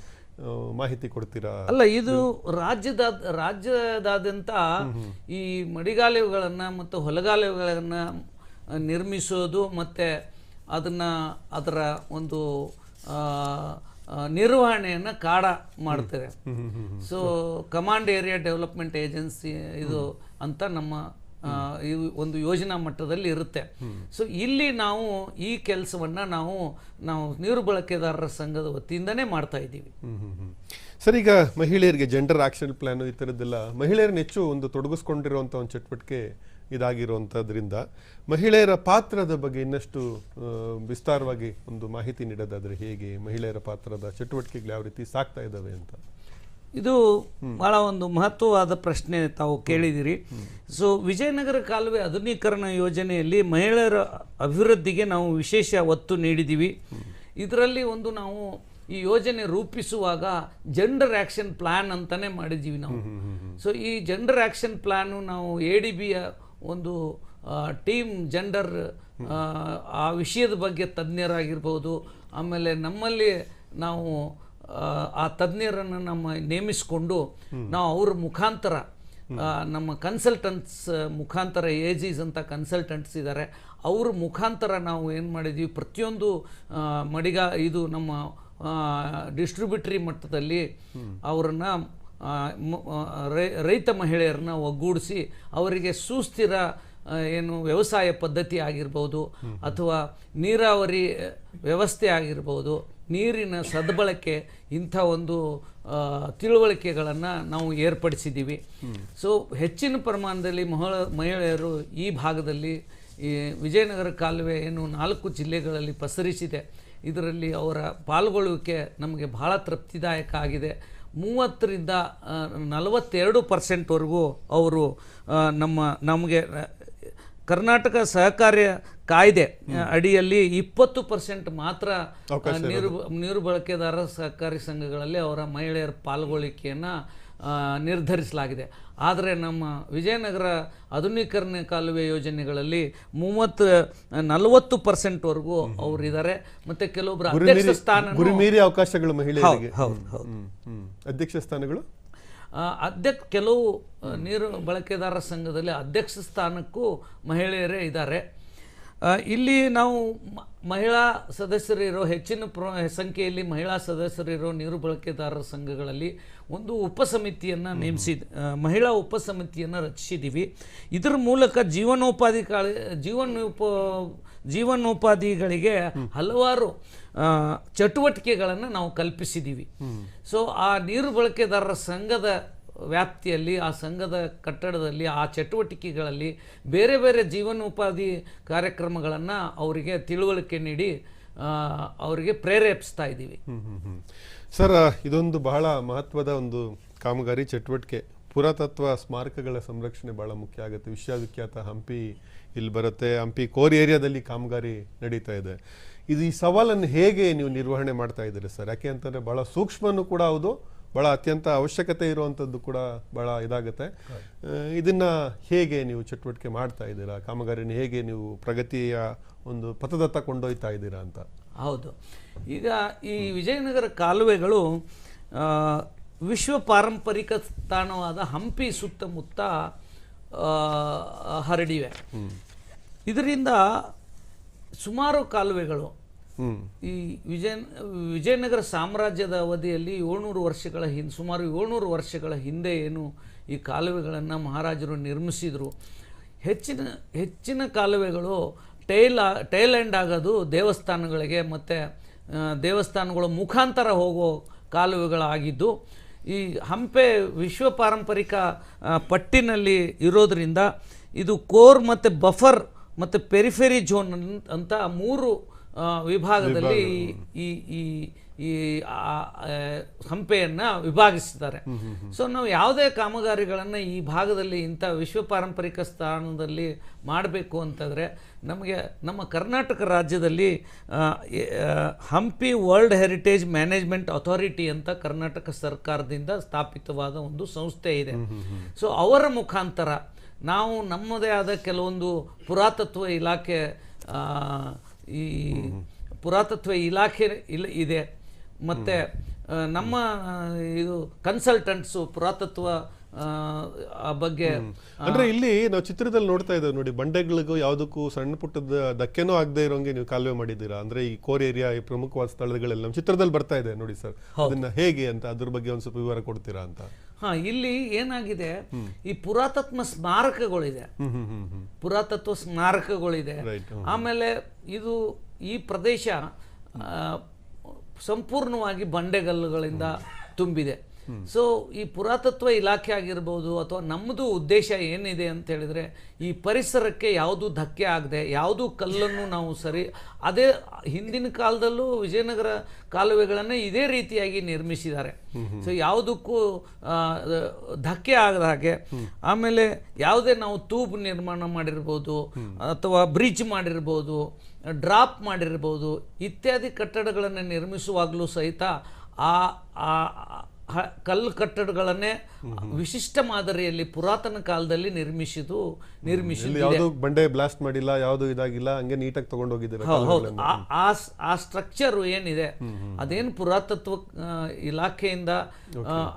ಮಾಹಿತಿ ಕೊಡ್ತೀರಾ? ಅಲ್ಲ ಇದು ರಾಜ್ಯದ ರಾಜ್ಯದಾದ್ಯಂತ ಈ ಮಡಿಗಾಲುವೆಗಳನ್ನು ಮತ್ತು ಹೊಲಗಾಲುವೆಗಳನ್ನು ನಿರ್ಮಿಸೋದು ಮತ್ತು ಅದನ್ನು ಅದರ ಒಂದು ನಿರ್ವಹಣೆಯನ್ನು ಕಾಡ ಮಾಡ್ತಾರೆ so command area development agency ಇದು ಅಂತ ನಮ್ಮ ಈ ಒಂದು ಯೋಜನಾ ಮಟ್ಟದಲ್ಲಿ ಇರುತ್ತೆ. ಸೊ ಇಲ್ಲಿ ನಾವು ಈ ಕೆಲಸವನ್ನು ನಾವು ನಾವು ನೀರು ಬಳಕೆದಾರರ ಸಂಘದ ವತಿಯಿಂದನೇ ಮಾಡ್ತಾ ಇದ್ದೀವಿ. ಸರ್ ಈಗ ಮಹಿಳೆಯರಿಗೆ ಜೆಂಡರ್ ಆಕ್ಷನ್ ಪ್ಲಾನ್ ಈ ಥರದ್ದೆಲ್ಲ ಮಹಿಳೆಯರನ್ನ ಹೆಚ್ಚು ಒಂದು ತೊಡಗಿಸ್ಕೊಂಡಿರುವಂಥ ಒಂದು ಚಟುವಟಿಕೆ ಇದಾಗಿರುವಂಥದ್ರಿಂದ ಮಹಿಳೆಯರ ಪಾತ್ರದ ಬಗ್ಗೆ ಇನ್ನಷ್ಟು ವಿಸ್ತಾರವಾಗಿ ಒಂದು ಮಾಹಿತಿ ನೀಡೋದಾದರೆ ಹೇಗೆ ಮಹಿಳೆಯರ ಪಾತ್ರದ ಚಟುವಟಿಕೆಗಳು ಯಾವ ರೀತಿ ಸಾಕ್ತಾ ಇದ್ದಾವೆ ಅಂತ? ಇದು ಬಹಳ ಒಂದು ಮಹತ್ವವಾದ ಪ್ರಶ್ನೆ ತಾವು ಕೇಳಿದಿರಿ. ಸೊ ವಿಜಯನಗರ ಕಾಲುವೆ ಆಧುನೀಕರಣ ಯೋಜನೆಯಲ್ಲಿ ಮಹಿಳೆಯರ ಅಭಿವೃದ್ಧಿಗೆ ನಾವು ವಿಶೇಷ ಒತ್ತು ನೀಡಿದ್ದೀವಿ ಇದರಲ್ಲಿ ಒಂದು ನಾವು ಈ ಯೋಜನೆ ರೂಪಿಸುವಾಗ ಜೆಂಡರ್ ಆ್ಯಕ್ಷನ್ ಪ್ಲ್ಯಾನ್ ಅಂತಲೇ ಮಾಡಿದ್ದೀವಿ ನಾವು. ಸೊ ಈ ಜೆಂಡರ್ ಆ್ಯಕ್ಷನ್ ಪ್ಲ್ಯಾನು ನಾವು ಎ ಡಿ ಬಿಯ ಒಂದು ಟೀಮ್ ಜೆಂಡರ್ ಆ ವಿಷಯದ ಬಗ್ಗೆ ತಜ್ಞರಾಗಿರ್ಬೋದು. ಆಮೇಲೆ ನಮ್ಮಲ್ಲಿ ನಾವು ಆ, ತಜ್ಞರನ್ನು ನಮ್ಮ ನೇಮಿಸಿಕೊಂಡು ನಾವು ಅವ್ರ ಮುಖಾಂತರ ನಮ್ಮ ಕನ್ಸಲ್ಟೆಂಟ್ಸ್ ಮುಖಾಂತರ ಏಜೀಸ್ ಅಂತ ಕನ್ಸಲ್ಟೆಂಟ್ಸ್ ಇದ್ದಾರೆ ಅವ್ರ ಮುಖಾಂತರ ನಾವು ಏನು ಮಾಡಿದ್ವಿ? ಪ್ರತಿಯೊಂದು ಮಡಿಗ ಇದು ನಮ್ಮ ಡಿಸ್ಟ್ರಿಬ್ಯೂಟ್ರಿ ಮಟ್ಟದಲ್ಲಿ ಅವರನ್ನ ರೈತ ಮಹಿಳೆಯರನ್ನ ಒಗ್ಗೂಡಿಸಿ ಅವರಿಗೆ ಸುಸ್ಥಿರ ಏನು ವ್ಯವಸಾಯ ಪದ್ಧತಿ ಆಗಿರ್ಬೋದು ಅಥವಾ ನೀರಾವರಿ ವ್ಯವಸ್ಥೆ ಆಗಿರ್ಬೋದು, ನೀರಿನ ಸದ್ಬಳಕೆ ಇಂಥ ಒಂದು ತಿಳುವಳಿಕೆಗಳನ್ನು ನಾವು ಏರ್ಪಡಿಸಿದ್ದೀವಿ. ಸೊ ಹೆಚ್ಚಿನ ಪ್ರಮಾಣದಲ್ಲಿ ಮಹಳ, ಮಹಿಳೆಯರು ಈ ಭಾಗದಲ್ಲಿ ಈ ವಿಜಯನಗರ ಕಾಲುವೆ ಏನು ನಾಲ್ಕು ಜಿಲ್ಲೆಗಳಲ್ಲಿ ಪಸರಿಸಿದೆ. ಇದರಲ್ಲಿ ಅವರ ಪಾಲ್ಗೊಳ್ಳುವಿಕೆ ನಮಗೆ ಬಹಳ ತೃಪ್ತಿದಾಯಕ ಆಗಿದೆ. ಮೂವತ್ತರಿಂದ ನಲವತ್ತೆರಡು ಪರ್ಸೆಂಟ್ವರೆಗೂ ಅವರು ನಮ್ಮ ನಮಗೆ ಕರ್ನಾಟಕ ಸಹಕಾರಿ ಕಾಯ್ದೆ ಅಡಿಯಲ್ಲಿ ಇಪ್ಪತ್ತು ಪರ್ಸೆಂಟ್ ಮಾತ್ರ ನೀರು ನೀರು ಬಳಕೆದಾರ ಸಹಕಾರಿ ಸಂಘಗಳಲ್ಲಿ ಅವರ ಮಹಿಳೆಯರ ಪಾಲ್ಗೊಳ್ಳಿಕೆಯನ್ನು ನಿರ್ಧರಿಸಲಾಗಿದೆ. ಆದರೆ ನಮ್ಮ ವಿಜಯನಗರ ಆಧುನೀಕರಣ ಕಾಲುವೆ ಯೋಜನೆಗಳಲ್ಲಿ ಮೂವತ್ತು ನಲವತ್ತು ಪರ್ಸೆಂಟ್ವರೆಗೂ ಅವರು ಇದ್ದಾರೆ ಮತ್ತೆ ಕೆಲವೊಬ್ಬರು ಅಧ್ಯಕ್ಷ ಸ್ಥಾನ ಗುರಿ ಮೀರಿ ಅವಕಾಶಗಳು ಮಹಿಳೆಯರಿಗೆ. ಹೌದು. ಅಧ್ಯಕ್ಷ ಸ್ಥಾನಗಳು? ಅಧ್ಯಕ್ಷ ಕೆಲವು ನೀರು ಬಳಕೆದಾರರ ಸಂಘದಲ್ಲಿ ಅಧ್ಯಕ್ಷ ಸ್ಥಾನಕ್ಕೂ ಮಹಿಳೆಯರೇ ಇದ್ದಾರೆ. ಇಲ್ಲಿ ನಾವು ಮಹಿಳಾ ಸದಸ್ಯರಿರೋ ಹೆಚ್ಚಿನ ಪ್ರ ಸಂಖ್ಯೆಯಲ್ಲಿ ಮಹಿಳಾ ಸದಸ್ಯರಿರೋ ನೀರು ಬಳಕೆದಾರರ ಸಂಘಗಳಲ್ಲಿ ಒಂದು ಉಪಸಮಿತಿಯನ್ನು ನೇಮಿಸಿ ಮಹಿಳಾ ಉಪಸಮಿತಿಯನ್ನು ರಚಿಸಿದ್ದೀವಿ ಇದರ ಮೂಲಕ ಜೀವನೋಪಾಧಿ ಕಾಳ ಜೀವನೋಪ ಜೀವನೋಪಾಧಿಗಳಿಗೆ ಹಲವಾರು ಚಟುವಟಿಕೆಗಳನ್ನು ನಾವು ಕಲ್ಪಿಸಿದ್ದೀವಿ ಸೊ ಆ ನೀರು ಬಳಕೆದಾರರ ಸಂಘದ ವ್ಯಾಪ್ತಿಯಲ್ಲಿ ಆ ಸಂಘದ ಕಟ್ಟಡದಲ್ಲಿ ಆ ಚಟುವಟಿಕೆಗಳಲ್ಲಿ ಬೇರೆ ಬೇರೆ ಜೀವನೋಪಾಧಿ ಕಾರ್ಯಕ್ರಮಗಳನ್ನು ಅವರಿಗೆ ತಿಳುವಳಿಕೆ ನೀಡಿ ಅವರಿಗೆ ಪ್ರೇರೇಪಿಸ್ತಾ ಇದ್ದೀವಿ. ಸರ್ ಇದೊಂದು ಬಹಳ ಮಹತ್ವದ ಒಂದು ಕಾಮಗಾರಿ, ಚಟುವಟಿಕೆ. ಪುರಾತತ್ವ ಸ್ಮಾರಕಗಳ ಸಂರಕ್ಷಣೆ ಬಹಳ ಮುಖ್ಯ ಆಗುತ್ತೆ. ವಿಶ್ವವಿಖ್ಯಾತ ಹಂಪಿ ಇಲ್ಲಿ ಬರುತ್ತೆ. ಹಂಪಿ ಕೋರ್ ಏರಿಯಾದಲ್ಲಿ ಕಾಮಗಾರಿ ನಡೀತಾ ಇದೆ. ಇದು ಈ ಸವಾಲನ್ನು ಹೇಗೆ ನೀವು ನಿರ್ವಹಣೆ ಮಾಡ್ತಾ ಇದ್ದೀರಿ ಸರ್? ಯಾಕೆ ಅಂತಂದರೆ ಭಾಳ ಸೂಕ್ಷ್ಮನೂ ಕೂಡ ಹೌದು ಭಾಳ ಅತ್ಯಂತ ಅವಶ್ಯಕತೆ ಇರುವಂಥದ್ದು ಕೂಡ ಭಾಳ ಇದಾಗುತ್ತೆ. ಇದನ್ನು ಹೇಗೆ ನೀವು ಚಟುವಟಿಕೆ ಮಾಡ್ತಾ ಇದ್ದೀರಾ? ಕಾಮಗಾರಿನ ಹೇಗೆ ನೀವು ಪ್ರಗತಿಯ ಒಂದು ಪಥದತ್ತ ಕೊಂಡೊಯ್ತಾ ಇದ್ದೀರಾ ಅಂತ? ಹೌದು. ಈಗ ಈ ವಿಜಯನಗರ ಕಾಲುವೆಗಳು ವಿಶ್ವ ಪಾರಂಪರಿಕ ತಾಣವಾದ ಹಂಪಿ ಸುತ್ತಮುತ್ತ ಹರಡಿವೆ. ಇದರಿಂದ ಸುಮಾರು ಕಾಲುವೆಗಳು ಈ ವಿಜಯ ವಿಜಯನಗರ ಸಾಮ್ರಾಜ್ಯದ ಅವಧಿಯಲ್ಲಿ ಏಳ್ನೂರು ವರ್ಷಗಳ ಹಿಂದೆ ಸುಮಾರು ಏಳ್ನೂರು ವರ್ಷಗಳ ಹಿಂದೆ ಏನು ಈ ಕಾಲುವೆಗಳನ್ನು ಮಹಾರಾಜರು ನಿರ್ಮಿಸಿದರು. ಹೆಚ್ಚಿನ ಹೆಚ್ಚಿನ ಕಾಲುವೆಗಳು ಟೈಲ್ ಟೈಲ್ ಎಂಡ್ ಆಗೋದು ದೇವಸ್ಥಾನಗಳಿಗೆ ಮತ್ತು ದೇವಸ್ಥಾನಗಳ ಮುಖಾಂತರ ಹೋಗೋ ಕಾಲುವೆಗಳಾಗಿದ್ದು ಈ ಹಂಪೆ ವಿಶ್ವ ಪಾರಂಪರಿಕ ಪಟ್ಟಿನಲ್ಲಿ ಇರೋದರಿಂದ ಇದು ಕೋರ್ ಮತ್ತು ಬಫರ್ ಮತ್ತು ಪೆರಿಫೆರಿ ಝೋನ್ ಅಂತ ಮೂರು ವಿಭಾಗದಲ್ಲಿ ಈ ಈ ಈ ಹಂಪೆಯನ್ನು ವಿಭಾಗಿಸಿದ್ದಾರೆ ಸೊ ನಾವು ಯಾವುದೇ ಕಾಮಗಾರಿಗಳನ್ನು ಈ ಭಾಗದಲ್ಲಿ ಇಂಥ ವಿಶ್ವ ಪಾರಂಪರಿಕ ಸ್ಥಾನದಲ್ಲಿ ಮಾಡಬೇಕು ಅಂತಂದರೆ ನಮಗೆ ನಮ್ಮ ಕರ್ನಾಟಕ ರಾಜ್ಯದಲ್ಲಿ Hampi world heritage management authority ಅಂತ ಕರ್ನಾಟಕ ಸರ್ಕಾರದಿಂದ ಸ್ಥಾಪಿತವಾದ ಒಂದು ಸಂಸ್ಥೆ ಇದೆ. ಸೊ ಅವರ ಮುಖಾಂತರ ನಾವು ನಮ್ಮದೇ ಆದ ಕೆಲವೊಂದು ಪುರಾತತ್ವ ಇಲಾಖೆ ಈ ಪುರಾತತ್ವ ಇಲಾಖೆ ಇಲ್ಲ ಇದೆ. ಮತ್ತು ನಮ್ಮ ಇದು ಕನ್ಸಲ್ಟೆಂಟ್ಸು ಪುರಾತತ್ವ ಆ, ಆ ಬಗ್ಗೆ ಅಂದ್ರೆ ಇಲ್ಲಿ ನಾವು ಚಿತ್ರದಲ್ಲಿ ನೋಡ್ತಾ ಇದ್ದೇವೆ ನೋಡಿ ಬಂಡೆಗಳಿಗೂ ಯಾವುದಕ್ಕೂ ಸಣ್ಣ ಪುಟ್ಟದ ಧಕ್ಕೆನೂ ಆಗದೆ ಇರೋಂಗೆ ನೀವು ಕಾಲುವೆ ಮಾಡಿದ್ದೀರಾ? ಅಂದ್ರೆ ಈ ಕೋರ್ ಏರಿಯಾ ಈ ಪ್ರಮುಖವಾದ ಸ್ಥಳಗಳೆಲ್ಲ ನಮ್ಮ ಚಿತ್ರದಲ್ಲಿ ಬರ್ತಾ ಇದೆ ನೋಡಿ ಸರ್. ಅದನ್ನ ಹೇಗೆ ಅಂತ ಅದ್ರ ಬಗ್ಗೆ ಒಂದು ಸ್ವಲ್ಪ ವಿವರ ಕೊಡ್ತೀರಾ ಅಂತ? ಹಾ ಇಲ್ಲಿ ಏನಾಗಿದೆ ಈ ಪುರಾತತ್ವ ಸ್ಮಾರಕಗಳಿದೆ. ಪುರಾತತ್ವ ಸ್ಮಾರಕಗಳಿದೆ. ಆಮೇಲೆ ಇದು ಈ ಪ್ರದೇಶ ಆ, ಸಂಪೂರ್ಣವಾಗಿ ಬಂಡೆಗಲ್ಲುಗಳಿಂದ ತುಂಬಿದೆ. ಸೊ ಈ ಪುರಾತತ್ವ ಇಲಾಖೆ ಆಗಿರ್ಬೋದು ಅಥವಾ ನಮ್ಮದು ಉದ್ದೇಶ ಏನಿದೆ ಅಂತ ಹೇಳಿದ್ರೆ ಈ ಪರಿಸರಕ್ಕೆ ಯಾವುದು ಧಕ್ಕೆ ಆಗದೆ ಯಾವುದು ಕಲ್ಲನ್ನು ನಾವು ಸರಿ ಅದೇ ಹಿಂದಿನ ಕಾಲದಲ್ಲೂ ವಿಜಯನಗರ ಕಾಲುವೆಗಳನ್ನು ಇದೇ ರೀತಿಯಾಗಿ ನಿರ್ಮಿಸಿದ್ದಾರೆ. ಸೊ ಯಾವುದಕ್ಕೂ ಧಕ್ಕೆ ಆಗದ ಹಾಗೆ ಆಮೇಲೆ ಯಾವುದೇ ನಾವು ತೂಬ್ ನಿರ್ಮಾಣ ಮಾಡಿರ್ಬೋದು ಅಥವಾ ಬ್ರಿಡ್ಜ್ ಮಾಡಿರ್ಬೋದು ಡ್ರಾಪ್ ಮಾಡಿರ್ಬೋದು ಇತ್ಯಾದಿ ಕಟ್ಟಡಗಳನ್ನು ನಿರ್ಮಿಸುವಾಗಲೂ ಸಹಿತ ಆ ಆ ಹ- ಕಲ್ಲು ಕಟ್ಟಡಗಳನ್ನೇ ವಿಶಿಷ್ಟ ಮಾದರಿಯಲ್ಲಿ ಪುರಾತನ ಕಾಲದಲ್ಲಿ ನಿರ್ಮಿಸಿದು ನಿರ್ಮಿಸಿ ಇಲ್ಲಿ ಯಾವುದು ಬಂಡೆ ಬ್ಲಾಸ್ಟ್ ಮಾಡಿಲ್ಲ ಯಾವುದು ಇದಾಗಿಲ್ಲ ಹಂಗೆ ನೀಟಾಗಿ ತಗೊಂಡೋಗಿದ್ದಾರೆ ಹೌದು ಆ- ಸ್ಟ್ರಕ್ಚರ್ ಏನಿದೆ ಅದೇನು ಪುರಾತತ್ವ ಇಲಾಖೆಯಿಂದ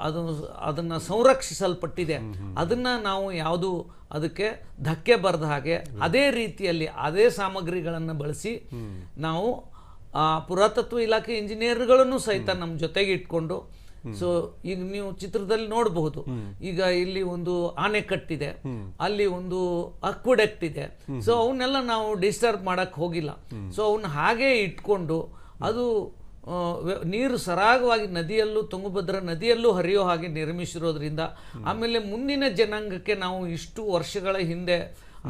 ಅದು ಅದನ್ನ ಸಂರಕ್ಷಿಸಲ್ಪಟ್ಟಿದೆ. ಅದನ್ನ ನಾವು ಯಾವುದು ಅದಕ್ಕೆ ಧಕ್ಕೆ ಬರದ ಹಾಗೆ ಅದೇ ರೀತಿಯಲ್ಲಿ ಅದೇ ಸಾಮಗ್ರಿಗಳನ್ನು ಬಳಸಿ ನಾವು ಆ ಪುರಾತತ್ವ ಇಲಾಖೆ ಇಂಜಿನಿಯರ್ಗಳನ್ನು ಸಹಿತ ನಮ್ಮ ಜೊತೆಗೆ ಇಟ್ಕೊಂಡು ಸೊ ಈಗ ನೀವು ಚಿತ್ರದಲ್ಲಿ ನೋಡಬಹುದು. ಈಗ ಇಲ್ಲಿ ಒಂದು ಆಣೆಕಟ್ಟಿದೆ ಅಲ್ಲಿ ಒಂದು ಅಕ್ವಿಡೆಕ್ಟ್ ಇದೆ ಸೊ ಅವನ್ನೆಲ್ಲ ನಾವು ಡಿಸ್ಟರ್ಬ್ ಮಾಡಕ್ ಹೋಗಿಲ್ಲ. ಸೊ ಅವನ್ನ ಹಾಗೆ ಇಟ್ಕೊಂಡು ಅದು ನೀರು ಸರಾಗವಾಗಿ ನದಿಯಲ್ಲೂ ತುಂಗಭದ್ರಾ ನದಿಯಲ್ಲೂ ಹರಿಯೋ ಹಾಗೆ ನಿರ್ಮಿಸಿರೋದ್ರಿಂದ ಆಮೇಲೆ ಮುಂದಿನ ಜನಾಂಗಕ್ಕೆ ನಾವು ಇಷ್ಟು ವರ್ಷಗಳ ಹಿಂದೆ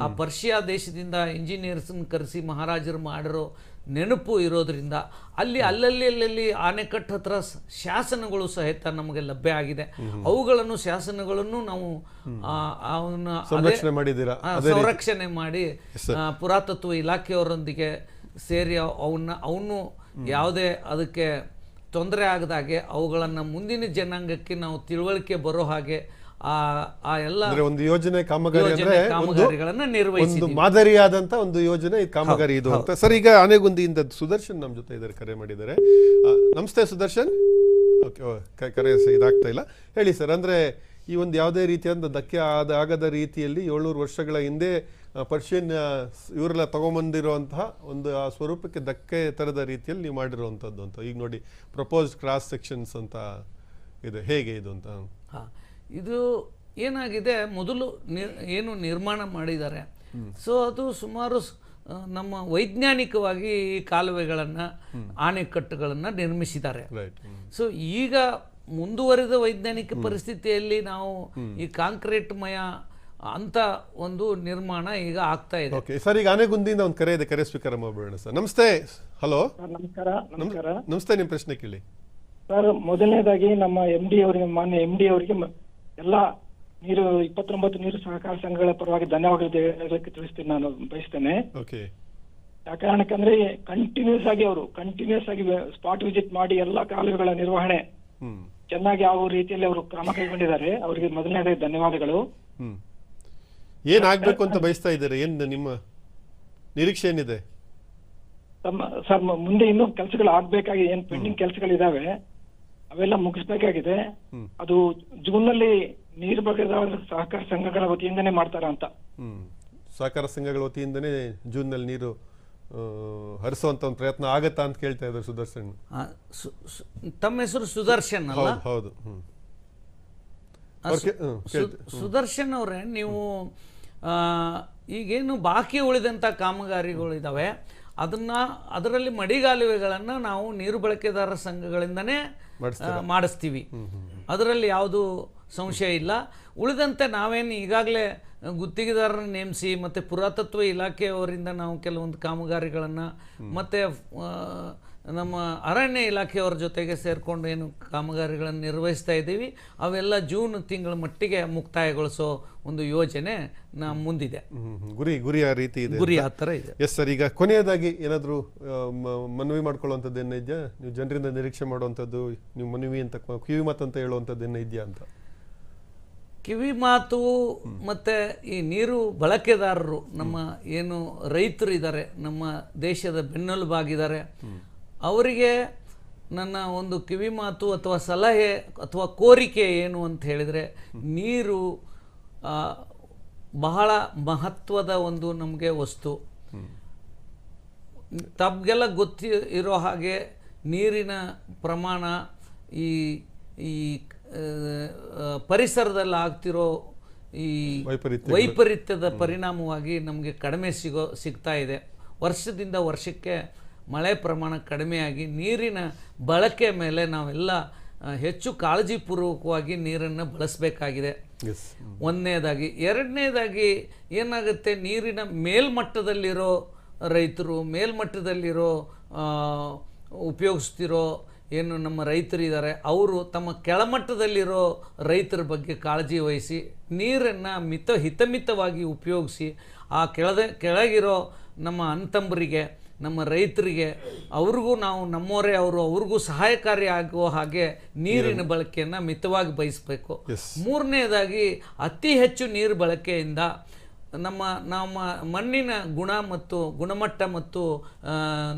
ಆ ಪರ್ಷಿಯಾ ದೇಶದಿಂದ ಇಂಜಿನಿಯರ್ಸನ್ನ ಕರೆಸಿ ಮಹಾರಾಜರು ಮಾಡಿರೋ ನೆನಪು ಇರೋದರಿಂದ ಅಲ್ಲಿ ಅಲ್ಲಲ್ಲಿ ಅಲ್ಲಲ್ಲಿ ಆನೆಕಟ್ಟು ಹತ್ರ ಶಾಸನಗಳು ಸಹಿತ ನಮಗೆ ಲಭ್ಯ ಆಗಿದೆ. ಅವುಗಳನ್ನು ಶಾಸನಗಳನ್ನು ನಾವು ಆ, ಅವನ್ನ ಅದೇ- ಸಂರಕ್ಷಣೆ ಮಾಡಿ ಪುರಾತತ್ವ ಇಲಾಖೆಯವರೊಂದಿಗೆ ಸೇರಿ ಅವನ್ನ ಅವನು ಯಾವುದೇ ಅದಕ್ಕೆ ತೊಂದರೆ ಆಗದಾಗೆ ಅವುಗಳನ್ನು ಮುಂದಿನ ಜನಾಂಗಕ್ಕೆ ನಾವು ತಿಳುವಳಿಕೆ ಬರೋ ಹಾಗೆ ಆ ಎಲ್ಲ ಒಂದು ಯೋಜನೆ ಕಾಮಗಾರಿ ಅಂದ್ರೆ ಕಾಮಗಾರಿಗಳನ್ನ ನಿರ್ವಹಿಸಿ ಒಂದು ಮಾದರಿಯಾದಂತ ಒಂದು ಯೋಜನೆ ಕಾಮಗಾರಿ ಇದು ಅಂತ. ಸರ್ ಈಗ ಆನೆಗುಂದಿಯಿಂದ ಸುದರ್ಶನ್ ನಮ್ಮ ಜೊತೆ ಇದ್ದಾರೆ ಕರೆ ಮಾಡಿದ್ದಾರೆ. ನಮಸ್ತೆ ಸುದರ್ಶನ್. ಓಕೆ ಕರೆ ಇದಾಗ್ತಾ ಇಲ್ಲ. ಹೇಳಿ ಸರ್ ಅಂದ್ರೆ ಈ ಒಂದು ಯಾವುದೇ ರೀತಿಯಾದ ಧಕ್ಕೆ ಆದ ಆಗದ ರೀತಿಯಲ್ಲಿ ಏಳ್ನೂರು ವರ್ಷಗಳ ಹಿಂದೆ ಪರ್ಷಿಯನ್ ಇವರೆಲ್ಲ ತಗೊಂಬಂದಿರುವಂತಹ ಒಂದು ಆ ಸ್ವರೂಪಕ್ಕೆ ಧಕ್ಕೆ ತರದ ರೀತಿಯಲ್ಲಿ ನೀವು ಮಾಡಿರುವಂಥದ್ದು ಅಂತ. ಈಗ ನೋಡಿ ಪ್ರಪೋಸ್ಡ್ ಕ್ರಾಸ್ ಸೆಕ್ಷನ್ಸ್ ಅಂತ ಇದೆ. ಹೇಗೆ ಇದು ಅಂತ? ಹಾ. ಇದು ಏನಾಗಿದೆ? ಮೊದಲು ಏನು ನಿರ್ಮಾಣ ಮಾಡಿದ್ದಾರೆ. ಸೊ ಅದು ಸುಮಾರು ನಮ್ಮ ವೈಜ್ಞಾನಿಕವಾಗಿ ಈ ಕಾಲುವೆಗಳನ್ನು ಆಣೆಕಟ್ಟುಗಳನ್ನು ನಿರ್ಮಿಸಿದ್ದಾರೆ. ರೈಟ್ ಸೊ ಈಗ ಮುಂದುವರಿದ ವೈಜ್ಞಾನಿಕ ಪರಿಸ್ಥಿತಿಯಲ್ಲಿ ನಾವು ಈ ಕಾಂಕ್ರೀಟ್ ಮಯ ಅಂತ ಒಂದು ನಿರ್ಮಾಣ ಈಗ ಆಗ್ತಾ ಇದೆ. ಓಕೆ ಸರ್ ಈಗ ಆನೆಗುಂದಿಯಿಂದ ಒಂದು ಕರೆ ಇದೆ. ಕರೆ ಸ್ವೀಕಾರ ಮಾಡಬೇಡ ಸರ್. ನಮಸ್ತೆ. ಹಲೋ ಸರ್ ನಮಸ್ಕಾರ. ನಮಸ್ಕಾರ. ನಮಸ್ತೆ ನಿಮ್ಮ ಪ್ರಶ್ನೆ ಕೇಳಿ. ಸರ್ ಮೊದಲನೇದಾಗಿ ನಮ್ಮ ಎಂ ಡಿ ಅವರಿಗೆ ಮಾನ್ಯ ಎಂ ಡಿ ಅವರಿಗೆ ಎಲ್ಲ ನೀರು ಇಪ್ಪತ್ತೊಂಬತ್ತು ನೀರು ಸಹಕಾರ ಸಂಘಗಳ ಪರವಾಗಿ ಧನ್ಯವಾದ ಹೇಳಲಿಕ್ಕೆ ತಿಳಿಸ್ತೀನಿ ನಾನು ಬಯಸ್ತೇನೆ. ಓಕೆ. ಯಾಕೆ ಕಾರಣಕ್ಕಂದ್ರೆ ಕಂಟಿನ್ಯೂಸ್ ಆಗಿ ಅವರು ಕಂಟಿನ್ಯೂಸ್ ಆಗಿ ಸ್ಪಾಟ್ ವಿಸಿಟ್ ಮಾಡಿ ಎಲ್ಲಾ ಕಾಲುವೆಗಳ ನಿರ್ವಹಣೆ ಚೆನ್ನಾಗಿ ಯಾವ ರೀತಿಯಲ್ಲಿ ಅವರು ಕ್ರಮ ಕೈಗೊಂಡಿದ್ದಾರೆ ಅವರಿಗೆ ಮೊದಲನೇದಾಗಿ ಧನ್ಯವಾದಗಳು. ಹ್ಮ್. ಏನ್ ಆಗ್ಬೇಕು ಅಂತ ಬಯಸ್ತಾ ಇದ್ದಾರೆ? ಏನ್ ನಿಮ್ಮ ನಿರೀಕ್ಷೆ ಏನಿದೆ? ಸರ್ ಮುಂದೆ ಇನ್ನೂ ಕೆಲಸಗಳು ಆಗ್ಬೇಕಾಗಿ ಏನ್ ಪೆಂಡಿಂಗ್ ಕೆಲಸಗಳಿದಾವೆ ಅವೆಲ್ಲ ಮುಗಿಸ್ಬೇಕಾಗಿದೆ. ಹ್ಮ್. ಅದು ಜೂನ್ನಲ್ಲಿ ನೀರು ಸಹಕಾರ ಸಂಘಗಳ ವತಿಯಿಂದನೇ ಮಾಡ್ತಾರ ಅಂತ. ಹ್ಮ್. ಸಹಕಾರ ಸಂಘಗಳ ವತಿಯಿಂದನೇ ಜೂನ್ನಲ್ಲಿ ನೀರು ಆ, ಹರಿಸುವಂತ ಒಂದು ಪ್ರಯತ್ನ ಆಗತ್ತಾ ಅಂತ ಕೇಳ್ತಾ ಇದ್ದಾರೆ ಸುದರ್ಶನ್. ತಮ್ಮ ಹೆಸರು ಸುದರ್ಶನ್ ಅಲ್ಲ? ಹೌದು ಸುದರ್ಶನ್ ಅವರೇ ನೀವು ಆ, ಈಗೇನು ಬಾಕಿ ಉಳಿದಂಥ ಕಾಮಗಾರಿಗಳಿದ್ದಾವೆ ಅದನ್ನು ಅದರಲ್ಲಿ ಮಡಿಗಾಲುವೆಗಳನ್ನು ನಾವು ನೀರು ಬಳಕೆದಾರರ ಸಂಘಗಳಿಂದನೇ ಮಾಡಿಸ್ತೀವಿ. ಅದರಲ್ಲಿ ಯಾವುದು ಸಂಶಯ ಇಲ್ಲ. ಉಳಿದಂತೆ ನಾವೇನು ಈಗಾಗಲೇ ಗುತ್ತಿಗೆದಾರರನ್ನ ನೇಮಿಸಿ ಮತ್ತು ಪುರಾತತ್ವ ಇಲಾಖೆಯವರಿಂದ ನಾವು ಕೆಲವೊಂದು ಕಾಮಗಾರಿಗಳನ್ನು ಮತ್ತು ನಮ್ಮ ಅರಣ್ಯ ಇಲಾಖೆಯವ್ರ ಜೊತೆಗೆ ಸೇರಿಕೊಂಡು ಏನು ಕಾಮಗಾರಿಗಳನ್ನು ನಿರ್ವಹಿಸ್ತಾ ಇದ್ದೀವಿ. ಅವೆಲ್ಲ ಜೂನ್ ತಿಂಗಳ ಮಟ್ಟಿಗೆ ಮುಕ್ತಾಯಗೊಳಿಸೋ ಒಂದು ಯೋಜನೆ ನಮ್ಮ ಮುಂದಿದೆ. ಗುರಿ ಗುರಿ ಆ ರೀತಿ ಇದೆ ಗುರಿ ಆ ಥರ ಇದೆ. ಎಸ್ ಸರ್ ಈಗ ಕೊನೆಯದಾಗಿ ಏನಾದರೂ ಮನವಿ ಮಾಡ್ಕೊಳ್ಳುವಂಥದ್ದು ಏನೋ ಇದೆಯಾ ನೀವು ಜನರಿಂದ ನಿರೀಕ್ಷೆ ಮಾಡುವಂಥದ್ದು ನೀವು ಮನವಿ ಅಂತ ಕಿವಿ ಮಾತು ಅಂತ ಹೇಳುವಂಥದ್ದು ಏನೋ ಇದೆಯಾ ಅಂತ? ಕಿವಿ ಮಾತು ಮತ್ತು ಈ ನೀರು ಬಳಕೆದಾರರು ನಮ್ಮ ಏನು ರೈತರು ಇದ್ದಾರೆ ನಮ್ಮ ದೇಶದ ಬೆನ್ನೆಲುಬಾಗಿದ್ದಾರೆ ಅವರಿಗೆ ನನ್ನ ಒಂದು ಕಿವಿ ಮಾತು ಅಥವಾ ಸಲಹೆ ಅಥವಾ ಕೋರಿಕೆ ಏನು ಅಂತ ಹೇಳಿದರೆ ನೀರು ಬಹಳ ಮಹತ್ವದ ಒಂದು ನಮಗೆ ವಸ್ತು. ತಮಗೆಲ್ಲ ಗೊತ್ತಿ ಇರೋ ಹಾಗೆ ನೀರಿನ ಪ್ರಮಾಣ ಈ ಈ ಪರಿಸರದಲ್ಲಿ ಆಗ್ತಿರೋ ಈ. ವೈಪರೀತ್ಯದ ಪರಿಣಾಮವಾಗಿ ನಮಗೆ ಕಡಿಮೆ ಸಿಗೋ ಸಿಗ್ತಾ ಇದೆ. ವರ್ಷದಿಂದ ವರ್ಷಕ್ಕೆ ಮಳೆ ಪ್ರಮಾಣ ಕಡಿಮೆಯಾಗಿ ನೀರಿನ ಬಳಕೆ ಮೇಲೆ ನಾವೆಲ್ಲ ಹೆಚ್ಚು ಕಾಳಜಿಪೂರ್ವಕವಾಗಿ ನೀರನ್ನು ಬಳಸಬೇಕಾಗಿದೆ. ಒಂದನೇದಾಗಿ. ಎರಡನೇದಾಗಿ ಏನಾಗುತ್ತೆ? ನೀರಿನ ಮೇಲ್ಮಟ್ಟದಲ್ಲಿರೋ ರೈತರು ಮೇಲ್ಮಟ್ಟದಲ್ಲಿರೋ ಉಪಯೋಗಿಸ್ತಿರೋ ಏನು ನಮ್ಮ ರೈತರಿದ್ದಾರೆ ಅವರು ತಮ್ಮ ಕೆಳಮಟ್ಟದಲ್ಲಿರೋ ರೈತರ ಬಗ್ಗೆ ಕಾಳಜಿ ವಹಿಸಿ ನೀರನ್ನು ಮಿತ ಹಿತಮಿತವಾಗಿ ಉಪಯೋಗಿಸಿ ಆ ಕೆಳದ ಕೆಳಗಿರೋ ನಮ್ಮ ಅಂತಂಬರಿಗೆ ನಮ್ಮ ರೈತರಿಗೆ ಅವ್ರಿಗೂ ನಾವು ನಮ್ಮವರೇ ಅವರು ಅವ್ರಿಗೂ ಸಹಾಯಕಾರಿ ಆಗುವ ಹಾಗೆ ನೀರಿನ ಬಳಕೆಯನ್ನು ಮಿತವಾಗಿ ಬಯಸಬೇಕು. ಮೂರನೇದಾಗಿ ಅತಿ ಹೆಚ್ಚು ನೀರು ಬಳಕೆಯಿಂದ ನಮ್ಮ ನಮ್ಮ ಮಣ್ಣಿನ ಗುಣ ಮತ್ತು ಗುಣಮಟ್ಟ ಮತ್ತು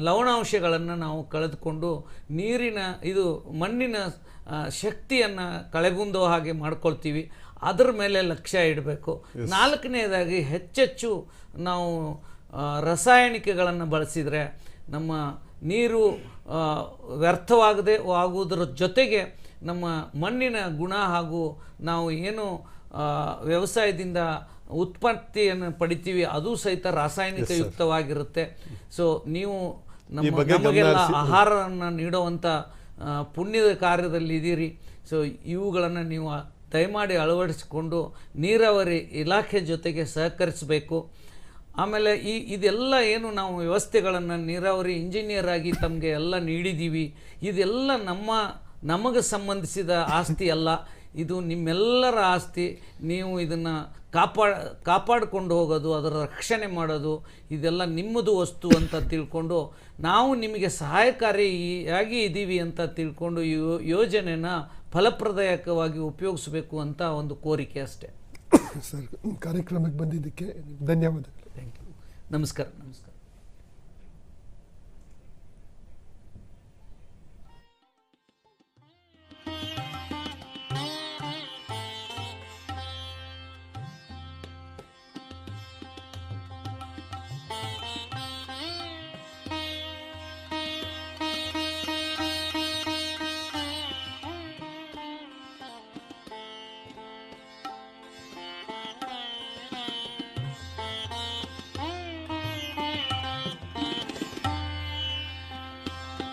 ಲವಣಾಂಶಗಳನ್ನು ನಾವು ಕಳೆದುಕೊಂಡು ನೀರಿನ ಇದು ಮಣ್ಣಿನ ಶಕ್ತಿಯನ್ನು ಕಳೆಗುಂದೋ ಹಾಗೆ ಮಾಡ್ಕೊಳ್ತೀವಿ. ಅದರ ಮೇಲೆ ಲಕ್ಷ್ಯ ಇಡಬೇಕು. ನಾಲ್ಕನೇದಾಗಿ ಹೆಚ್ಚೆಚ್ಚು ನಾವು ರಾಸಾಯನಿಕಗಳನ್ನು ಬಳಸಿದರೆ ನಮ್ಮ ನೀರು ವ್ಯರ್ಥವಾಗದೆ ಆಗುವುದರ ಜೊತೆಗೆ ನಮ್ಮ ಮಣ್ಣಿನ ಗುಣ ಹಾಗೂ ನಾವು ಏನು ವ್ಯವಸಾಯದಿಂದ ಉತ್ಪತ್ತಿಯನ್ನು ಪಡಿತೀವಿ ಅದು ಸಹಿತ ರಾಸಾಯನಿಕ ಯುಕ್ತವಾಗಿರುತ್ತೆ. ಸೊ ನೀವು ನಮ್ಮ ನಮಗೆಲ್ಲ ಆಹಾರವನ್ನು ನೀಡುವಂಥ ಪುಣ್ಯದ ಕಾರ್ಯದಲ್ಲಿ ಇದ್ದೀರಿ. ಸೊ ಇವುಗಳನ್ನು ನೀವು ದಯಮಾಡಿ ಅಳವಡಿಸಿಕೊಂಡು ನೀರಾವರಿ ಇಲಾಖೆ ಜೊತೆಗೆ ಸಹಕರಿಸಬೇಕು. ಆಮೇಲೆ ಈ ಇದೆಲ್ಲ ಏನು ನಾವು ವ್ಯವಸ್ಥೆಗಳನ್ನು ನೀರಾವರಿ ಇಂಜಿನಿಯರ್ ಆಗಿ ತಮಗೆ ಎಲ್ಲ ನೀಡಿದ್ದೀವಿ ಇದೆಲ್ಲ ನಮ್ಮ, ನಮಗೆ ಸಂಬಂಧಿಸಿದ ಆಸ್ತಿ ಅಲ್ಲ. ಇದು ನಿಮ್ಮೆಲ್ಲರ ಆಸ್ತಿ. ನೀವು ಇದನ್ನು ಕಾಪಾಡ ಕಾಪಾಡಿಕೊಂಡು ಹೋಗೋದು, ಅದರ ರಕ್ಷಣೆ ಮಾಡೋದು, ಇದೆಲ್ಲ ನಿಮ್ಮದು ವಸ್ತು ಅಂತ ತಿಳ್ಕೊಂಡು ನಾವು ನಿಮಗೆ ಸಹಾಯಕಾರಿಯಾಗಿ ಇದ್ದೀವಿ ಅಂತ ತಿಳ್ಕೊಂಡು ಯೋ- ಯೋಜನೆನ ಫಲಪ್ರದಾಯಕವಾಗಿ ಉಪಯೋಗಿಸಬೇಕು ಅಂತ ಒಂದು ಕೋರಿಕೆ ಅಷ್ಟೇ. ಸರ್, ಕಾರ್ಯಕ್ರಮಕ್ಕೆ ಬಂದಿದ್ದಕ್ಕೆ ಧನ್ಯವಾದಗಳು. ನಮಸ್ಕಾರ ನಮಸ್ಕಾರ.